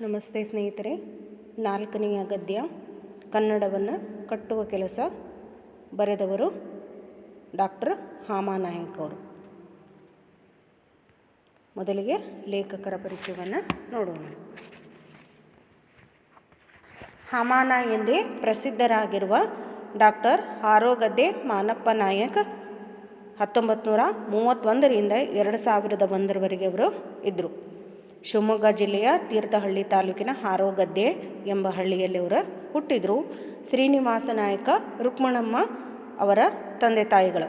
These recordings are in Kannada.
ನಮಸ್ತೆ ಸ್ನೇಹಿತರೆ ನಾಲ್ಕನೆಯ ಗದ್ಯ ಕನ್ನಡವನ್ನು ಕಟ್ಟುವ ಕೆಲಸ ಬರೆದವರು ಡಾಕ್ಟರ್ ಹಾಮಾನಾಯಕ್ ಅವರು. ಮೊದಲಿಗೆ ಲೇಖಕರ ಪರಿಚಯವನ್ನು ನೋಡೋಣ. ಹಾಮಾನ ಎಂದೇ ಪ್ರಸಿದ್ಧರಾಗಿರುವ ಡಾಕ್ಟರ್ ಆರೋಗದ್ದೆ ಮಾನಪ್ಪ ನಾಯಕ್ ಹತ್ತೊಂಬತ್ತು ನೂರ ಮೂವತ್ತೊಂದರಿಂದ ಎರಡು ಸಾವಿರದ ಒಂದರವರೆಗೆ ಅವರು ಇದ್ದರು ಶಿವಮೊಗ್ಗ ಜಿಲ್ಲೆಯ ತೀರ್ಥಹಳ್ಳಿ ತಾಲೂಕಿನ ಹಾರೋಗದ್ದೆ ಎಂಬ ಹಳ್ಳಿಯಲ್ಲಿ ಅವರು ಹುಟ್ಟಿದರು. ಶ್ರೀನಿವಾಸ ನಾಯಕ ರುಕ್ಮಣಮ್ಮ ಅವರ ತಂದೆ ತಾಯಿಗಳು.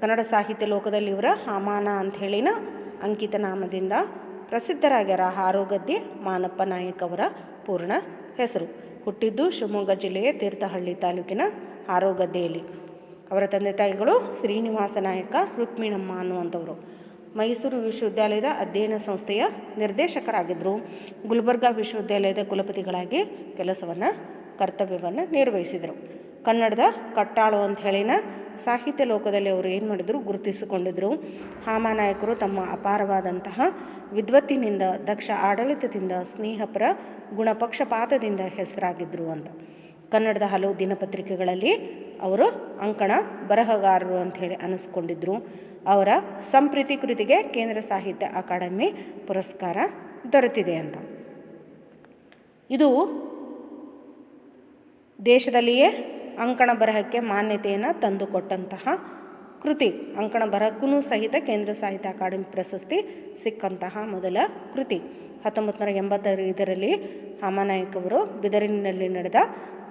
ಕನ್ನಡ ಸಾಹಿತ್ಯ ಲೋಕದಲ್ಲಿ ಇವರ ಹಾಮಾನ ಅಂಥೇಳಿನ ಅಂಕಿತ ನಾಮದಿಂದ ಪ್ರಸಿದ್ಧರಾಗ್ಯಾರ ಹಾರೋಗದ್ದೆ ಮಾನಪ್ಪ ನಾಯಕ್ ಅವರ ಪೂರ್ಣ ಹೆಸರು. ಹುಟ್ಟಿದ್ದು ಶಿವಮೊಗ್ಗ ಜಿಲ್ಲೆಯ ತೀರ್ಥಹಳ್ಳಿ ತಾಲೂಕಿನ ಹಾರೋಗದ್ದೆಯಲ್ಲಿ. ಅವರ ತಂದೆ ತಾಯಿಗಳು ಶ್ರೀನಿವಾಸ ನಾಯಕ ರುಕ್ಮಿಣಮ್ಮ ಅನ್ನುವಂಥವರು. ಮೈಸೂರು ವಿಶ್ವವಿದ್ಯಾಲಯದ ಅಧ್ಯಯನ ಸಂಸ್ಥೆಯ ನಿರ್ದೇಶಕರಾಗಿದ್ದರು. ಗುಲ್ಬರ್ಗಾ ವಿಶ್ವವಿದ್ಯಾಲಯದ ಕುಲಪತಿಗಳಾಗಿ ಕೆಲಸವನ್ನು, ಕರ್ತವ್ಯವನ್ನು ನಿರ್ವಹಿಸಿದರು. ಕನ್ನಡದ ಕಟ್ಟಾಳು ಅಂತ ಸಾಹಿತ್ಯ ಲೋಕದಲ್ಲಿ ಅವರು ಏನು ಮಾಡಿದರು ಗುರುತಿಸಿಕೊಂಡಿದ್ದರು ಹಾಮಾನಾಯಕರು ತಮ್ಮ ಅಪಾರವಾದಂತಹ ವಿದ್ವತ್ತಿನಿಂದ, ದಕ್ಷ ಆಡಳಿತದಿಂದ, ಸ್ನೇಹಪರ ಗುಣಪಕ್ಷಪಾತದಿಂದ ಹೆಸರಾಗಿದ್ದರು ಅಂತ. ಕನ್ನಡದ ಹಲವು ದಿನಪತ್ರಿಕೆಗಳಲ್ಲಿ ಅವರು ಅಂಕಣ, ಬರಹಗಾರರು ಅಂಥೇಳಿ ಅನಿಸ್ಕೊಂಡಿದ್ದರು ಅವರ ಸಂಪ್ರೀತಿ ಕೃತಿಗೆ ಕೇಂದ್ರ ಸಾಹಿತ್ಯ ಅಕಾಡೆಮಿ ಪುರಸ್ಕಾರ ದೊರೆತಿದೆ ಅಂತ. ಇದು ದೇಶದಲ್ಲಿಯೇ ಅಂಕಣ ಬರಹಕ್ಕೆ ಮಾನ್ಯತೆಯನ್ನು ತಂದುಕೊಟ್ಟಂತಹ ಕೃತಿ. ಅಂಕಣ ಬರಹಕ್ಕೂ ಸಹಿತ ಕೇಂದ್ರ ಸಾಹಿತ್ಯ ಅಕಾಡೆಮಿ ಪ್ರಶಸ್ತಿ ಸಿಕ್ಕಂತಹ ಮೊದಲ ಕೃತಿ. ಹತ್ತೊಂಬತ್ತು ನೂರ ಎಂಬತ್ತೈದರಲ್ಲಿ ಅವರು ಬಿದರಿನಲ್ಲಿ ನಡೆದ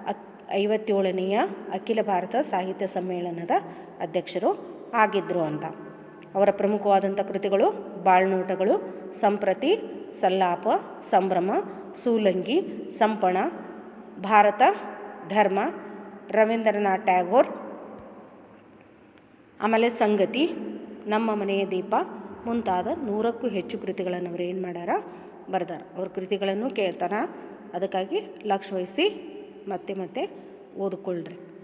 ಅಕ್ ಐವತ್ತೇಳನೆಯ ಅಖಿಲ ಭಾರತ ಸಾಹಿತ್ಯ ಸಮ್ಮೇಳನದ ಅಧ್ಯಕ್ಷರು ಆಗಿದ್ದರು ಅಂತ. ಅವರ ಪ್ರಮುಖವಾದಂಥ ಕೃತಿಗಳು ಬಾಳ್ನೋಟಗಳು, ಸಂಪ್ರತಿ, ಸಲ್ಲಾಪ, ಸಂಭ್ರಮ, ಸೂಲಂಗಿ, ಸಂಪಣ, ಭಾರತ, ಧರ್ಮ, ರವೀಂದ್ರನಾಥ್ ಟ್ಯಾಗೋರ್, ಆಮೇಲೆ ಸಂಗತಿ, ನಮ್ಮ ಮನೆಯ ದೀಪ, ಮುಂತಾದ ನೂರಕ್ಕೂ ಹೆಚ್ಚು ಕೃತಿಗಳನ್ನು ಅವರು ಏನು ಮಾಡ್ಯಾರ, ಬರ್ದಾರ. ಅವ್ರ ಕೃತಿಗಳನ್ನು ಕೇಳ್ತಾರ ಅದಕ್ಕಾಗಿ ಲಕ್ಷ ಮತ್ತೆ ಮತ್ತೆ ಓದಿಕೊಳ್ಳ್ರಿ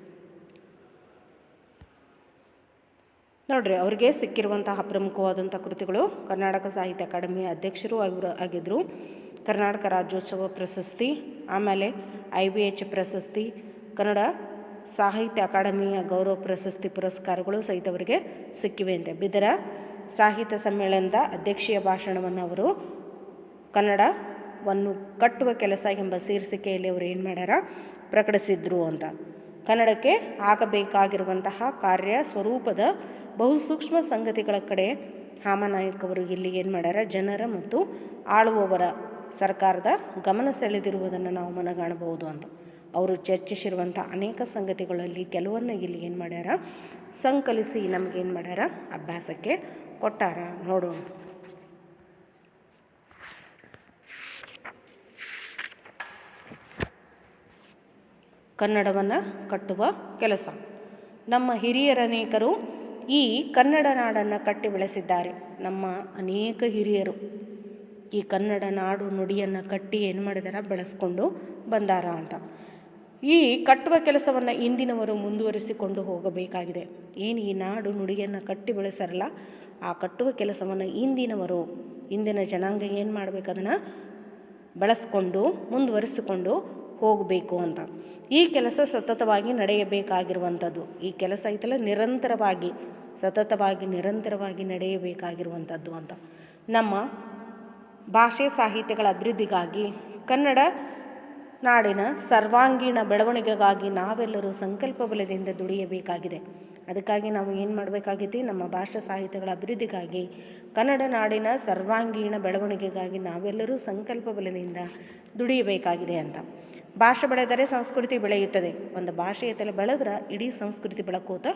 ನೋಡ್ರಿ, ಅವ್ರಿಗೆ ಸಿಕ್ಕಿರುವಂತಹ ಪ್ರಮುಖವಾದಂಥ ಕೃತಿಗಳು ಕರ್ನಾಟಕ ಸಾಹಿತ್ಯ ಅಕಾಡೆಮಿ ಅಧ್ಯಕ್ಷರು ಅವರು ಆಗಿದ್ದರು ಕರ್ನಾಟಕ ರಾಜ್ಯೋತ್ಸವ ಪ್ರಶಸ್ತಿ, ಆಮೇಲೆ ಐ ಬಿ ಎಚ್ ಪ್ರಶಸ್ತಿ, ಕನ್ನಡ ಸಾಹಿತ್ಯ ಅಕಾಡೆಮಿಯ ಗೌರವ ಪ್ರಶಸ್ತಿ ಪುರಸ್ಕಾರಗಳು ಸಹಿತ ಅವರಿಗೆ ಸಿಕ್ಕಿವೆ ಅಂತೆ. ಬಿದರ ಸಾಹಿತ್ಯ ಸಮ್ಮೇಳನದ ಅಧ್ಯಕ್ಷೀಯ ಭಾಷಣವನ್ನು ಅವರು ಕನ್ನಡವನ್ನು ಕಟ್ಟುವ ಕೆಲಸ ಎಂಬ ಶೀರ್ಷಿಕೆಯಲ್ಲಿ ಅವರು ಏನು ಮಾಡ್ಯಾರ? ಪ್ರಕಟಿಸಿದ್ರು ಅಂತ. ಕನ್ನಡಕ್ಕೆ ಆಗಬೇಕಾಗಿರುವಂತಹ ಕಾರ್ಯ ಸ್ವರೂಪದ ಬಹುಸೂಕ್ಷ್ಮ ಸಂಗತಿಗಳ ಕಡೆ ಹಾಮನಾಯಕವರು ಇಲ್ಲಿ ಏನು ಮಾಡ್ಯಾರ? ಜನರ ಮತ್ತು ಆಳುವವರ ಸರ್ಕಾರದ ಗಮನ ಸೆಳೆದಿರುವುದನ್ನು ನಾವು ಮನಗಾಣಬಹುದು ಅಂತ. ಅವರು ಚರ್ಚಿಸಿರುವಂಥ ಅನೇಕ ಸಂಗತಿಗಳಲ್ಲಿ ಕೆಲವನ್ನು ಇಲ್ಲಿ ಏನು ಮಾಡ್ಯಾರ? ಸಂಕಲಿಸಿ ನಮಗೇನು ಮಾಡ್ಯಾರ? ಅಭ್ಯಾಸಕ್ಕೆ ಕೊಟ್ಟಾರ. ನೋಡೋಣ ಕನ್ನಡವನ್ನು ಕಟ್ಟುವ ಕೆಲಸ. ನಮ್ಮ ಹಿರಿಯರನೇಕರು ಈ ಕನ್ನಡ ನಾಡನ್ನು ಕಟ್ಟಿ ಬೆಳೆಸಿದ್ದಾರೆ. ನಮ್ಮ ಅನೇಕ ಹಿರಿಯರು ಈ ಕನ್ನಡ ನಾಡು ನುಡಿಯನ್ನು ಕಟ್ಟಿ ಏನು ಮಾಡಿದಾರ? ಬೆಳೆಸ್ಕೊಂಡು ಬಂದಾರ ಅಂತ. ಈ ಕಟ್ಟುವ ಕೆಲಸವನ್ನು ಇಂದಿನವರು ಮುಂದುವರಿಸಿಕೊಂಡು ಹೋಗಬೇಕಾಗಿದೆ. ಏನು ಈ ನಾಡು ನುಡಿಯನ್ನು ಕಟ್ಟಿ ಬೆಳೆಸಾರಲ್ಲ ಆ ಕಟ್ಟುವ ಕೆಲಸವನ್ನು ಇಂದಿನವರು, ಇಂದಿನ ಜನಾಂಗ ಏನು ಮಾಡಬೇಕು ಅದನ್ನು? ಬೆಳೆಸ್ಕೊಂಡು, ಮುಂದುವರಿಸಿಕೊಂಡು ಹೋಗಬೇಕು ಅಂತ. ಈ ಕೆಲಸ ಸತತವಾಗಿ ನಡೆಯಬೇಕಾಗಿರುವಂಥದ್ದು. ಈ ಕೆಲಸ ಐತಲ್ಲ, ನಿರಂತರವಾಗಿ, ಸತತವಾಗಿ, ನಿರಂತರವಾಗಿ ನಡೆಯಬೇಕಾಗಿರುವಂಥದ್ದು ಅಂತ. ನಮ್ಮ ಭಾಷೆ ಸಾಹಿತ್ಯಗಳ ಅಭಿವೃದ್ಧಿಗಾಗಿ, ಕನ್ನಡ ನಾಡಿನ ಸರ್ವಾಂಗೀಣ ಬೆಳವಣಿಗೆಗಾಗಿ ನಾವೆಲ್ಲರೂ ಸಂಕಲ್ಪ ಬಲದಿಂದ ದುಡಿಯಬೇಕಾಗಿದೆ. ಅದಕ್ಕಾಗಿ ನಾವು ಏನು ಮಾಡಬೇಕಾಗಿತ್ತು ನಮ್ಮ ಭಾಷಾ ಸಾಹಿತ್ಯಗಳ ಅಭಿವೃದ್ಧಿಗಾಗಿ, ಕನ್ನಡ ನಾಡಿನ ಸರ್ವಾಂಗೀಣ ಬೆಳವಣಿಗೆಗಾಗಿ ನಾವೆಲ್ಲರೂ ಸಂಕಲ್ಪ ಬಲದಿಂದ ದುಡಿಯಬೇಕಾಗಿದೆ ಅಂತ. ಭಾಷೆ ಬೆಳೆದರೆ ಸಂಸ್ಕೃತಿ ಬೆಳೆಯುತ್ತದೆ. ಒಂದು ಭಾಷೆಯ ತಲೆ ಬೆಳೆದ್ರೆ ಇಡೀ ಸಂಸ್ಕೃತಿ ಬೆಳಕೋತ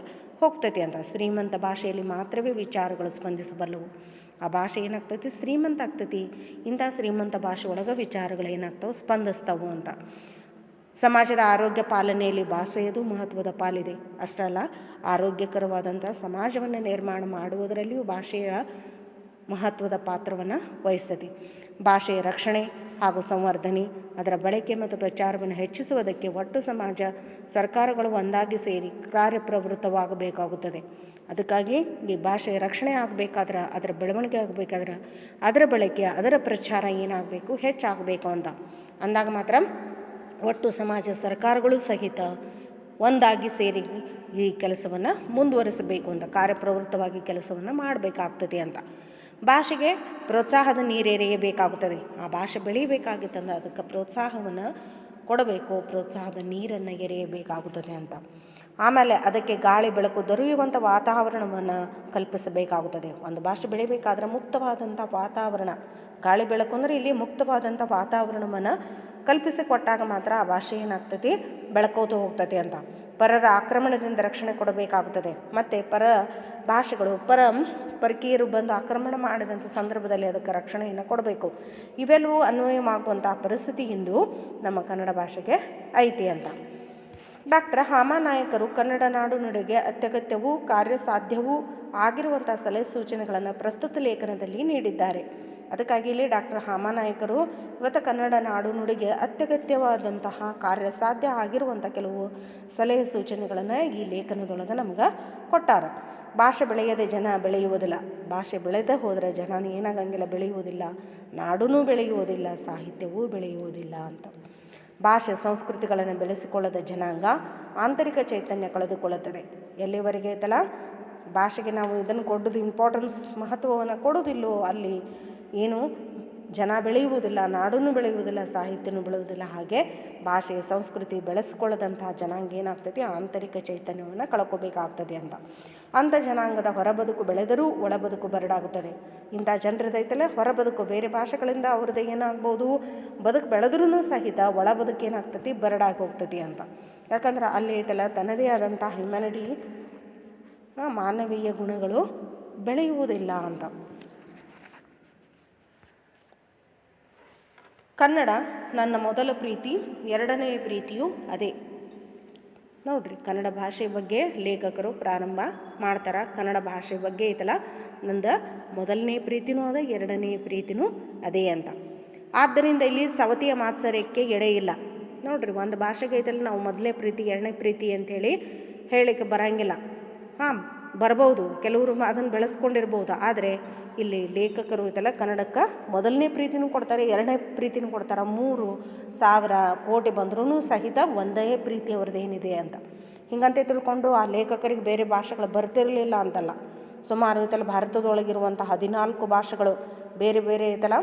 ಹೋಗ್ತೈತಿ ಅಂತ. ಶ್ರೀಮಂತ ಭಾಷೆಯಲ್ಲಿ ಮಾತ್ರವೇ ವಿಚಾರಗಳು ಸ್ಪಂದಿಸಬಲ್ಲವು. ಆ ಭಾಷೆ ಏನಾಗ್ತೈತಿ? ಶ್ರೀಮಂತ ಆಗ್ತೈತಿ. ಇಂಥ ಶ್ರೀಮಂತ ಭಾಷೆ ಒಳಗೆ ವಿಚಾರಗಳು ಏನಾಗ್ತಾವೆ? ಸ್ಪಂದಿಸ್ತಾವು ಅಂತ. ಸಮಾಜದ ಆರೋಗ್ಯ ಪಾಲನೆಯಲ್ಲಿ ಭಾಷೆಯದು ಮಹತ್ವದ ಪಾಲಿದೆ. ಅಷ್ಟಲ್ಲ ಆರೋಗ್ಯಕರವಾದಂಥ ಸಮಾಜವನ್ನು ನಿರ್ಮಾಣ ಮಾಡುವುದರಲ್ಲಿಯೂ ಭಾಷೆಯ ಮಹತ್ವದ ಪಾತ್ರವನ್ನು ವಹಿಸ್ತದೆ ಭಾಷೆಯ ರಕ್ಷಣೆ ಹಾಗೂ ಸಂವರ್ಧನೆ. ಅದರ ಬಳಕೆ ಮತ್ತು ಪ್ರಚಾರವನ್ನು ಹೆಚ್ಚಿಸುವುದಕ್ಕೆ ಒಟ್ಟು ಸಮಾಜ ಸರ್ಕಾರಗಳು ಒಂದಾಗಿ ಸೇರಿ ಕಾರ್ಯಪ್ರವೃತ್ತವಾಗಬೇಕಾಗುತ್ತದೆ. ಅದಕ್ಕಾಗಿ ಈ ಭಾಷೆ ರಕ್ಷಣೆ ಆಗಬೇಕಾದ್ರೆ, ಅದರ ಬೆಳವಣಿಗೆ ಆಗಬೇಕಾದ್ರೆ, ಅದರ ಬಳಕೆ, ಅದರ ಪ್ರಚಾರ ಏನಾಗಬೇಕು, ಹೆಚ್ಚಾಗಬೇಕು ಅಂತ. ಅಂದಾಗ ಮಾತ್ರ ಒಟ್ಟು ಸಮಾಜ ಸರ್ಕಾರಗಳು ಸಹಿತ ಒಂದಾಗಿ ಸೇರಿ ಈ ಕೆಲಸವನ್ನು ಮುಂದುವರಿಸಬೇಕು ಅಂತ, ಕಾರ್ಯಪ್ರವೃತ್ತವಾಗಿ ಕೆಲಸವನ್ನು ಮಾಡಬೇಕಾಗ್ತದೆ ಅಂತ. ಭಾಷೆಗೆ ಪ್ರೋತ್ಸಾಹದ ನೀರೆರೆಯಬೇಕಾಗುತ್ತದೆ. ಆ ಭಾಷೆ ಬೆಳೀಬೇಕಾಗಿತ್ತಂದ್ರೆ ಅದಕ್ಕೆ ಪ್ರೋತ್ಸಾಹವನ್ನು ಕೊಡಬೇಕು ಪ್ರೋತ್ಸಾಹದ ನೀರನ್ನು ಎರೆಯಬೇಕಾಗುತ್ತದೆ ಅಂತ. ಆಮೇಲೆ ಅದಕ್ಕೆ ಗಾಳಿ, ಬೆಳಕು ದೊರೆಯುವಂಥ ವಾತಾವರಣವನ್ನು ಕಲ್ಪಿಸಬೇಕಾಗುತ್ತದೆ. ಒಂದು ಭಾಷೆ ಬೆಳಿಬೇಕಾದ್ರೆ ಮುಕ್ತವಾದಂಥ ವಾತಾವರಣ. ಗಾಳಿ, ಬೆಳಕು ಅಂದರೆ ಇಲ್ಲಿ ಮುಕ್ತವಾದಂಥ ವಾತಾವರಣವನ್ನು ಕಲ್ಪಿಸಿಕೊಟ್ಟಾಗ ಮಾತ್ರ ಆ ಭಾಷೆ ಏನಾಗ್ತೈತಿ? ಬೆಳಕೋದು ಹೋಗ್ತೈತಿ ಅಂತ. ಪರರ ಆಕ್ರಮಣದಿಂದ ರಕ್ಷಣೆ ಕೊಡಬೇಕಾಗುತ್ತದೆ. ಮತ್ತು ಪರ ಭಾಷೆಗಳು, ಪರ ಪರಕೀಯರು ಬಂದು ಆಕ್ರಮಣ ಮಾಡಿದಂಥ ಸಂದರ್ಭದಲ್ಲಿ ಅದಕ್ಕೆ ರಕ್ಷಣೆಯನ್ನು ಕೊಡಬೇಕು. ಇವೆಲ್ಲವೂ ಅನ್ವಯವಾಗುವಂಥ ಪರಿಸ್ಥಿತಿ ಇಂದು ನಮ್ಮ ಕನ್ನಡ ಭಾಷೆಗೆ ಐತಿ ಅಂತ. ಡಾಕ್ಟರ್ ಹಾಮಾನಾಯಕರು ಕನ್ನಡ ನಾಡು ನುಡಿಗೆ ಅತ್ಯಗತ್ಯವೂ ಕಾರ್ಯಸಾಧ್ಯವೂ ಆಗಿರುವಂಥ ಸಲಹೆ ಸೂಚನೆಗಳನ್ನು ಪ್ರಸ್ತುತ ಲೇಖನದಲ್ಲಿ ನೀಡಿದ್ದಾರೆ. ಅದಕ್ಕಾಗಿ ಇಲ್ಲಿ ಡಾಕ್ಟರ್ ಹಾಮಾನಾಯಕರು ಇವತ್ತು ಕನ್ನಡ ನಾಡು ನುಡಿಗೆ ಅತ್ಯಗತ್ಯವಾದಂತಹ ಕಾರ್ಯಸಾಧ್ಯ ಆಗಿರುವಂಥ ಕೆಲವು ಸಲಹೆ ಸೂಚನೆಗಳನ್ನು ಈ ಲೇಖನದೊಳಗೆ ನಮ್ಗೆ ಕೊಟ್ಟಾರ. ಭಾಷೆ ಬೆಳೆಯದೆ ಜನ ಬೆಳೆಯುವುದಿಲ್ಲ. ಭಾಷೆ ಬೆಳೆದೇ ಹೋದರೆ ಜನ ಏನಾಗಂಗಿಲ್ಲ, ಬೆಳೆಯುವುದಿಲ್ಲ. ನಾಡೂ ಬೆಳೆಯುವುದಿಲ್ಲ, ಸಾಹಿತ್ಯವೂ ಬೆಳೆಯುವುದಿಲ್ಲ ಅಂತ. ಭಾಷೆ ಸಂಸ್ಕೃತಿಗಳನ್ನು ಬೆಳೆಸಿಕೊಳ್ಳದ ಜನಾಂಗ ಆಂತರಿಕ ಚೈತನ್ಯ ಕಳೆದುಕೊಳ್ಳುತ್ತದೆ. ಎಲ್ಲಿವರೆಗೆ ಐತಲ್ಲ ಭಾಷೆಗೆ ನಾವು ಇದನ್ನು ಕೊಡೋದು ಇಂಪಾರ್ಟೆನ್ಸ್ ಮಹತ್ವವನ್ನು ಕೊಡೋದಿಲ್ಲೋ ಅಲ್ಲಿ ಏನು? ಜನ ಬೆಳೆಯುವುದಿಲ್ಲ ನಾಡೂ ಬೆಳೆಯುವುದಿಲ್ಲ ಸಾಹಿತ್ಯನೂ ಬೆಳೆಯುವುದಿಲ್ಲ, ಹಾಗೆ ಭಾಷೆ ಸಂಸ್ಕೃತಿ ಬೆಳೆಸ್ಕೊಳ್ಳದಂತಹ ಜನಾಂಗ ಏನಾಗ್ತೈತಿ? ಆಂತರಿಕ ಚೈತನ್ಯವನ್ನು ಕಳ್ಕೊಬೇಕಾಗ್ತದೆ ಅಂತ. ಅಂಥ ಜನಾಂಗದ ಹೊರಬದುಕು ಬೆಳೆದರೂ ಒಳಬದುಕು ಬರಡಾಗುತ್ತದೆ. ಇಂಥ ಜನರದೈತಲ್ಲ, ಹೊರಬದುಕು ಬೇರೆ ಭಾಷೆಗಳಿಂದ ಅವ್ರದ್ದು ಏನಾಗ್ಬೋದು? ಬದುಕು ಬೆಳೆದ್ರೂ ಸಹಿತ ಒಳ ಬದುಕು ಏನಾಗ್ತೈತಿ? ಬರಡಾಗಿ ಹೋಗ್ತೈತಿ ಅಂತ. ಯಾಕಂದ್ರೆ ಅಲ್ಲಿ ಐತಲ್ಲ, ತನ್ನದೇ ಆದಂಥ ಹ್ಯುಮ್ಯಾನಿಟಿ ಮಾನವೀಯ ಗುಣಗಳು ಬೆಳೆಯುವುದಿಲ್ಲ ಅಂತ. ಕನ್ನಡ ನನ್ನ ಮೊದಲ ಪ್ರೀತಿ ಎರಡನೆಯ ಪ್ರೀತಿಯು ಅದೇ. ನೋಡ್ರಿ, ಕನ್ನಡ ಭಾಷೆ ಬಗ್ಗೆ ಲೇಖಕರು ಪ್ರಾರಂಭ ಮಾಡ್ತಾರೆ. ಕನ್ನಡ ಭಾಷೆ ಬಗ್ಗೆ ಐತಲ್ಲ, ನಂದು ಮೊದಲನೇ ಪ್ರೀತಿನೂ ಅದ, ಎರಡನೇ ಪ್ರೀತಿನೂ ಅದೇ ಅಂತ. ಆದ್ದರಿಂದ ಇಲ್ಲಿ ಸವತಿಯ ಮಾತ್ಸರ್ಯಕ್ಕೆ ಎಡೆ ಇಲ್ಲ. ನೋಡ್ರಿ, ಒಂದು ಭಾಷೆಗೆ ಐತಲ್ಲ, ನಾವು ಮೊದಲನೇ ಪ್ರೀತಿ, ಎರಡನೇ ಪ್ರೀತಿ ಅಂಥೇಳಿ ಹೇಳಲಿಕ್ಕೆ ಬರಂಗಿಲ್ಲ. ಹಾಂ ಬರ್ಬೋದು. ಕೆಲವರು ಅದನ್ನು ಬೆಳೆಸ್ಕೊಂಡಿರ್ಬೋದು. ಆದರೆ ಇಲ್ಲಿ ಲೇಖಕರು ಇದೆಲ್ಲ ಕನ್ನಡಕ್ಕೆ ಮೊದಲನೇ ಪ್ರೀತಿನೂ ಕೊಡ್ತಾರೆ, ಎರಡನೇ ಪ್ರೀತಿನೂ ಕೊಡ್ತಾರೆ. ಮೂರು ಸಾವಿರ ಕೋಟಿ ಬಂದರೂ ಸಹಿತ ಒಂದೇ ಪ್ರೀತಿ ಅವ್ರದ್ದೇನಿದೆ ಅಂತ. ಹಿಂಗಂತೆ ತಿಳ್ಕೊಂಡು ಆ ಲೇಖಕರಿಗೆ ಬೇರೆ ಭಾಷೆಗಳು ಬರ್ತಿರಲಿಲ್ಲ ಅಂತಲ್ಲ. ಸುಮಾರು ಇದೆಲ್ಲ ಭಾರತದೊಳಗಿರುವಂಥ ಹದಿನಾಲ್ಕು ಭಾಷೆಗಳು ಬೇರೆ ಬೇರೆ ಐತಲ್ಲ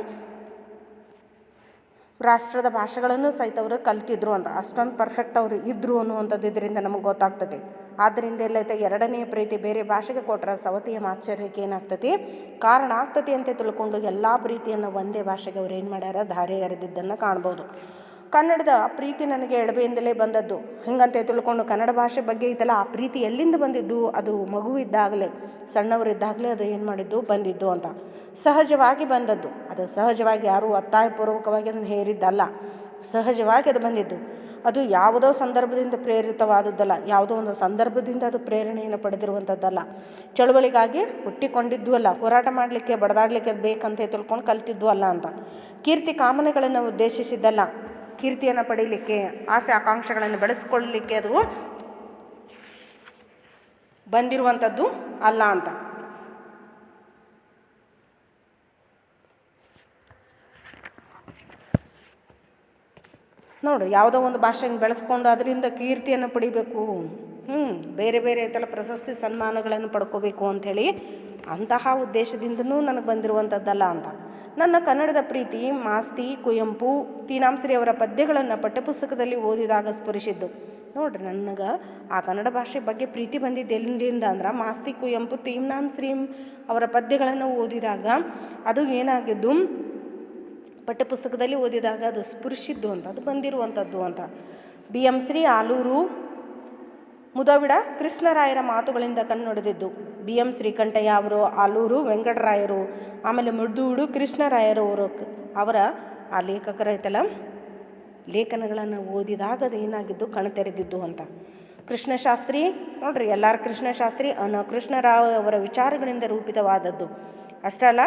ರಾಷ್ಟ್ರದ ಭಾಷೆಗಳನ್ನು ಸಹಿತ ಅವರು ಕಲ್ತಿದ್ರು ಅಂತ ಅಷ್ಟೊಂದು ಪರ್ಫೆಕ್ಟ್ ಅವರು ಇದ್ದರು ಅನ್ನುವಂಥದ್ದು ಇದರಿಂದ ನಮಗೆ ಗೊತ್ತಾಗ್ತದೆ. ಆದ್ದರಿಂದ ಎಲ್ಲೈತೆ ಎರಡನೇ ಪ್ರೀತಿ ಬೇರೆ ಭಾಷೆಗೆ ಕೊಟ್ಟರೆ ಸವತಿಯ ಮಾತ್ಸರ್ಯಕ್ಕೆ ಏನಾಗ್ತತಿ ಕಾರಣ ಆಗ್ತತಿ ಅಂತ ತಿಳ್ಕೊಂಡು ಎಲ್ಲ ಪ್ರೀತಿಯನ್ನು ಒಂದೇ ಭಾಷೆಗೆ ಅವ್ರು ಏನು ಮಾಡ್ಯಾರ? ಧಾರೆ ಎರೆದಿದ್ದನ್ನು ಕಾಣ್ಬೋದು. ಕನ್ನಡದ ಪ್ರೀತಿ ನನಗೆ ಎಡಬೆಯಿಂದಲೇ ಬಂದದ್ದು. ಹಿಂಗಂತೆ ತಿಳ್ಕೊಂಡು ಕನ್ನಡ ಭಾಷೆ ಬಗ್ಗೆ ಇದೆಲ್ಲ ಆ ಪ್ರೀತಿ ಎಲ್ಲಿಂದ ಬಂದಿದ್ದು, ಅದು ಮಗು ಇದ್ದಾಗಲೇ ಸಣ್ಣವರಿದ್ದಾಗಲೇ ಅದು ಏನು ಮಾಡಿದ್ದು, ಬಂದಿದ್ದು ಅಂತ. ಸಹಜವಾಗಿ ಬಂದದ್ದು. ಅದು ಸಹಜವಾಗಿ ಯಾರೂ ಒತ್ತಾಯಪೂರ್ವಕವಾಗಿ ಅದನ್ನು ಹೇರಿದ್ದಲ್ಲ. ಸಹಜವಾಗಿ ಅದು ಬಂದಿದ್ದು. ಅದು ಯಾವುದೋ ಸಂದರ್ಭದಿಂದ ಪ್ರೇರಿತವಾದದ್ದಲ್ಲ. ಯಾವುದೋ ಒಂದು ಸಂದರ್ಭದಿಂದ ಅದು ಪ್ರೇರಣೆಯನ್ನು ಪಡೆದಿರುವಂಥದ್ದಲ್ಲ. ಚಳುವಳಿಗಾಗಿ ಹುಟ್ಟಿಕೊಂಡಿದ್ದು ಅಲ್ಲ. ಹೋರಾಟ ಮಾಡಲಿಕ್ಕೆ, ಬಡದಾಡಲಿಕ್ಕೆ ಅದು ಬೇಕಂತ ತಿಳ್ಕೊಂಡು ಕಲ್ತಿದ್ದು ಅಲ್ಲ ಅಂತ. ಕೀರ್ತಿ ಕಾಮನೆಗಳನ್ನು ಉದ್ದೇಶಿಸಿದ್ದಲ್ಲ. ಕೀರ್ತಿಯನ್ನು ಪಡೀಲಿಕ್ಕೆ, ಆಸೆ ಆಕಾಂಕ್ಷೆಗಳನ್ನು ಬೆಳೆಸ್ಕೊಳ್ಳಲಿಕ್ಕೆ ಅದು ಬಂದಿರುವಂಥದ್ದು ಅಲ್ಲ ಅಂತ. ನೋಡು, ಯಾವುದೋ ಒಂದು ಭಾಷೆಯನ್ನು ಬೆಳೆಸ್ಕೊಂಡು ಅದರಿಂದ ಕೀರ್ತಿಯನ್ನು ಪಡಿಬೇಕು. ಹ್ಞೂ ಬೇರೆ ಬೇರೆ ಥರ ಪ್ರಶಸ್ತಿ ಸನ್ಮಾನಗಳನ್ನು ಪಡ್ಕೋಬೇಕು ಅಂಥೇಳಿ ಅಂತಹ ಉದ್ದೇಶದಿಂದನೂ ನನಗೆ ಬಂದಿರುವಂಥದ್ದಲ್ಲ ಅಂತ. ನನ್ನ ಕನ್ನಡದ ಪ್ರೀತಿ, ಮಾಸ್ತಿ ಕುವೆಂಪು ತೀನಾಂಶ್ರೀ ಅವರ ಪದ್ಯಗಳನ್ನು ಪಠ್ಯಪುಸ್ತಕದಲ್ಲಿ ಓದಿದಾಗ ಸ್ಫುರಿಸಿದ್ದು ನೋಡ್ರಿ ನನಗೆ ಆ ಕನ್ನಡ ಭಾಷೆ ಬಗ್ಗೆ ಪ್ರೀತಿ ಬಂದಿದ್ದು ಎಲ್ಲಿಂದ ಅಂದ್ರೆ ಮಾಸ್ತಿ ಕುವೆಂಪು ತೀನಾಂಶ್ರೀ ಅವರ ಪದ್ಯಗಳನ್ನು ಓದಿದಾಗ ಅದು ಏನಾಗಿದ್ದು, ಪಠ್ಯಪುಸ್ತಕದಲ್ಲಿ ಓದಿದಾಗ ಅದು ಸ್ಫುರಿಸಿದ್ದು ಅಂತ, ಅದು ಬಂದಿರುವಂಥದ್ದು ಅಂತ. ಬಿ ಎಂ ಶ್ರೀ ಆಲೂರು ಮುದವಿಡ ಕೃಷ್ಣರಾಯರ ಮಾತುಗಳಿಂದ ಕಣ್ಣೊಡೆದಿದ್ದು. ಬಿ. ಎಂ. ಶ್ರೀಕಂಠಯ್ಯ ಅವರು, ಆಲೂರು ವೆಂಕಟರಾಯರು, ಆಮೇಲೆ ಮುಡ್ದೂಡು ಕೃಷ್ಣರಾಯರು ಅವರು ಅವರ ಆ ಲೇಖಕರ ಐತಲ್ಲ ಲೇಖನಗಳನ್ನು ಓದಿದಾಗ ಏನಾಗಿದ್ದು ಕಣ್ತೆರೆದಿದ್ದು ಅಂತ. ಕೃಷ್ಣಶಾಸ್ತ್ರಿ, ನೋಡ್ರಿ ಎಲ್ಲಾರ ಕೃಷ್ಣಶಾಸ್ತ್ರಿ ಅನ ಕೃಷ್ಣರಾವ್ ಅವರ ವಿಚಾರಗಳಿಂದ ರೂಪಿತವಾದದ್ದು. ಅಷ್ಟೇ ಅಲ್ಲ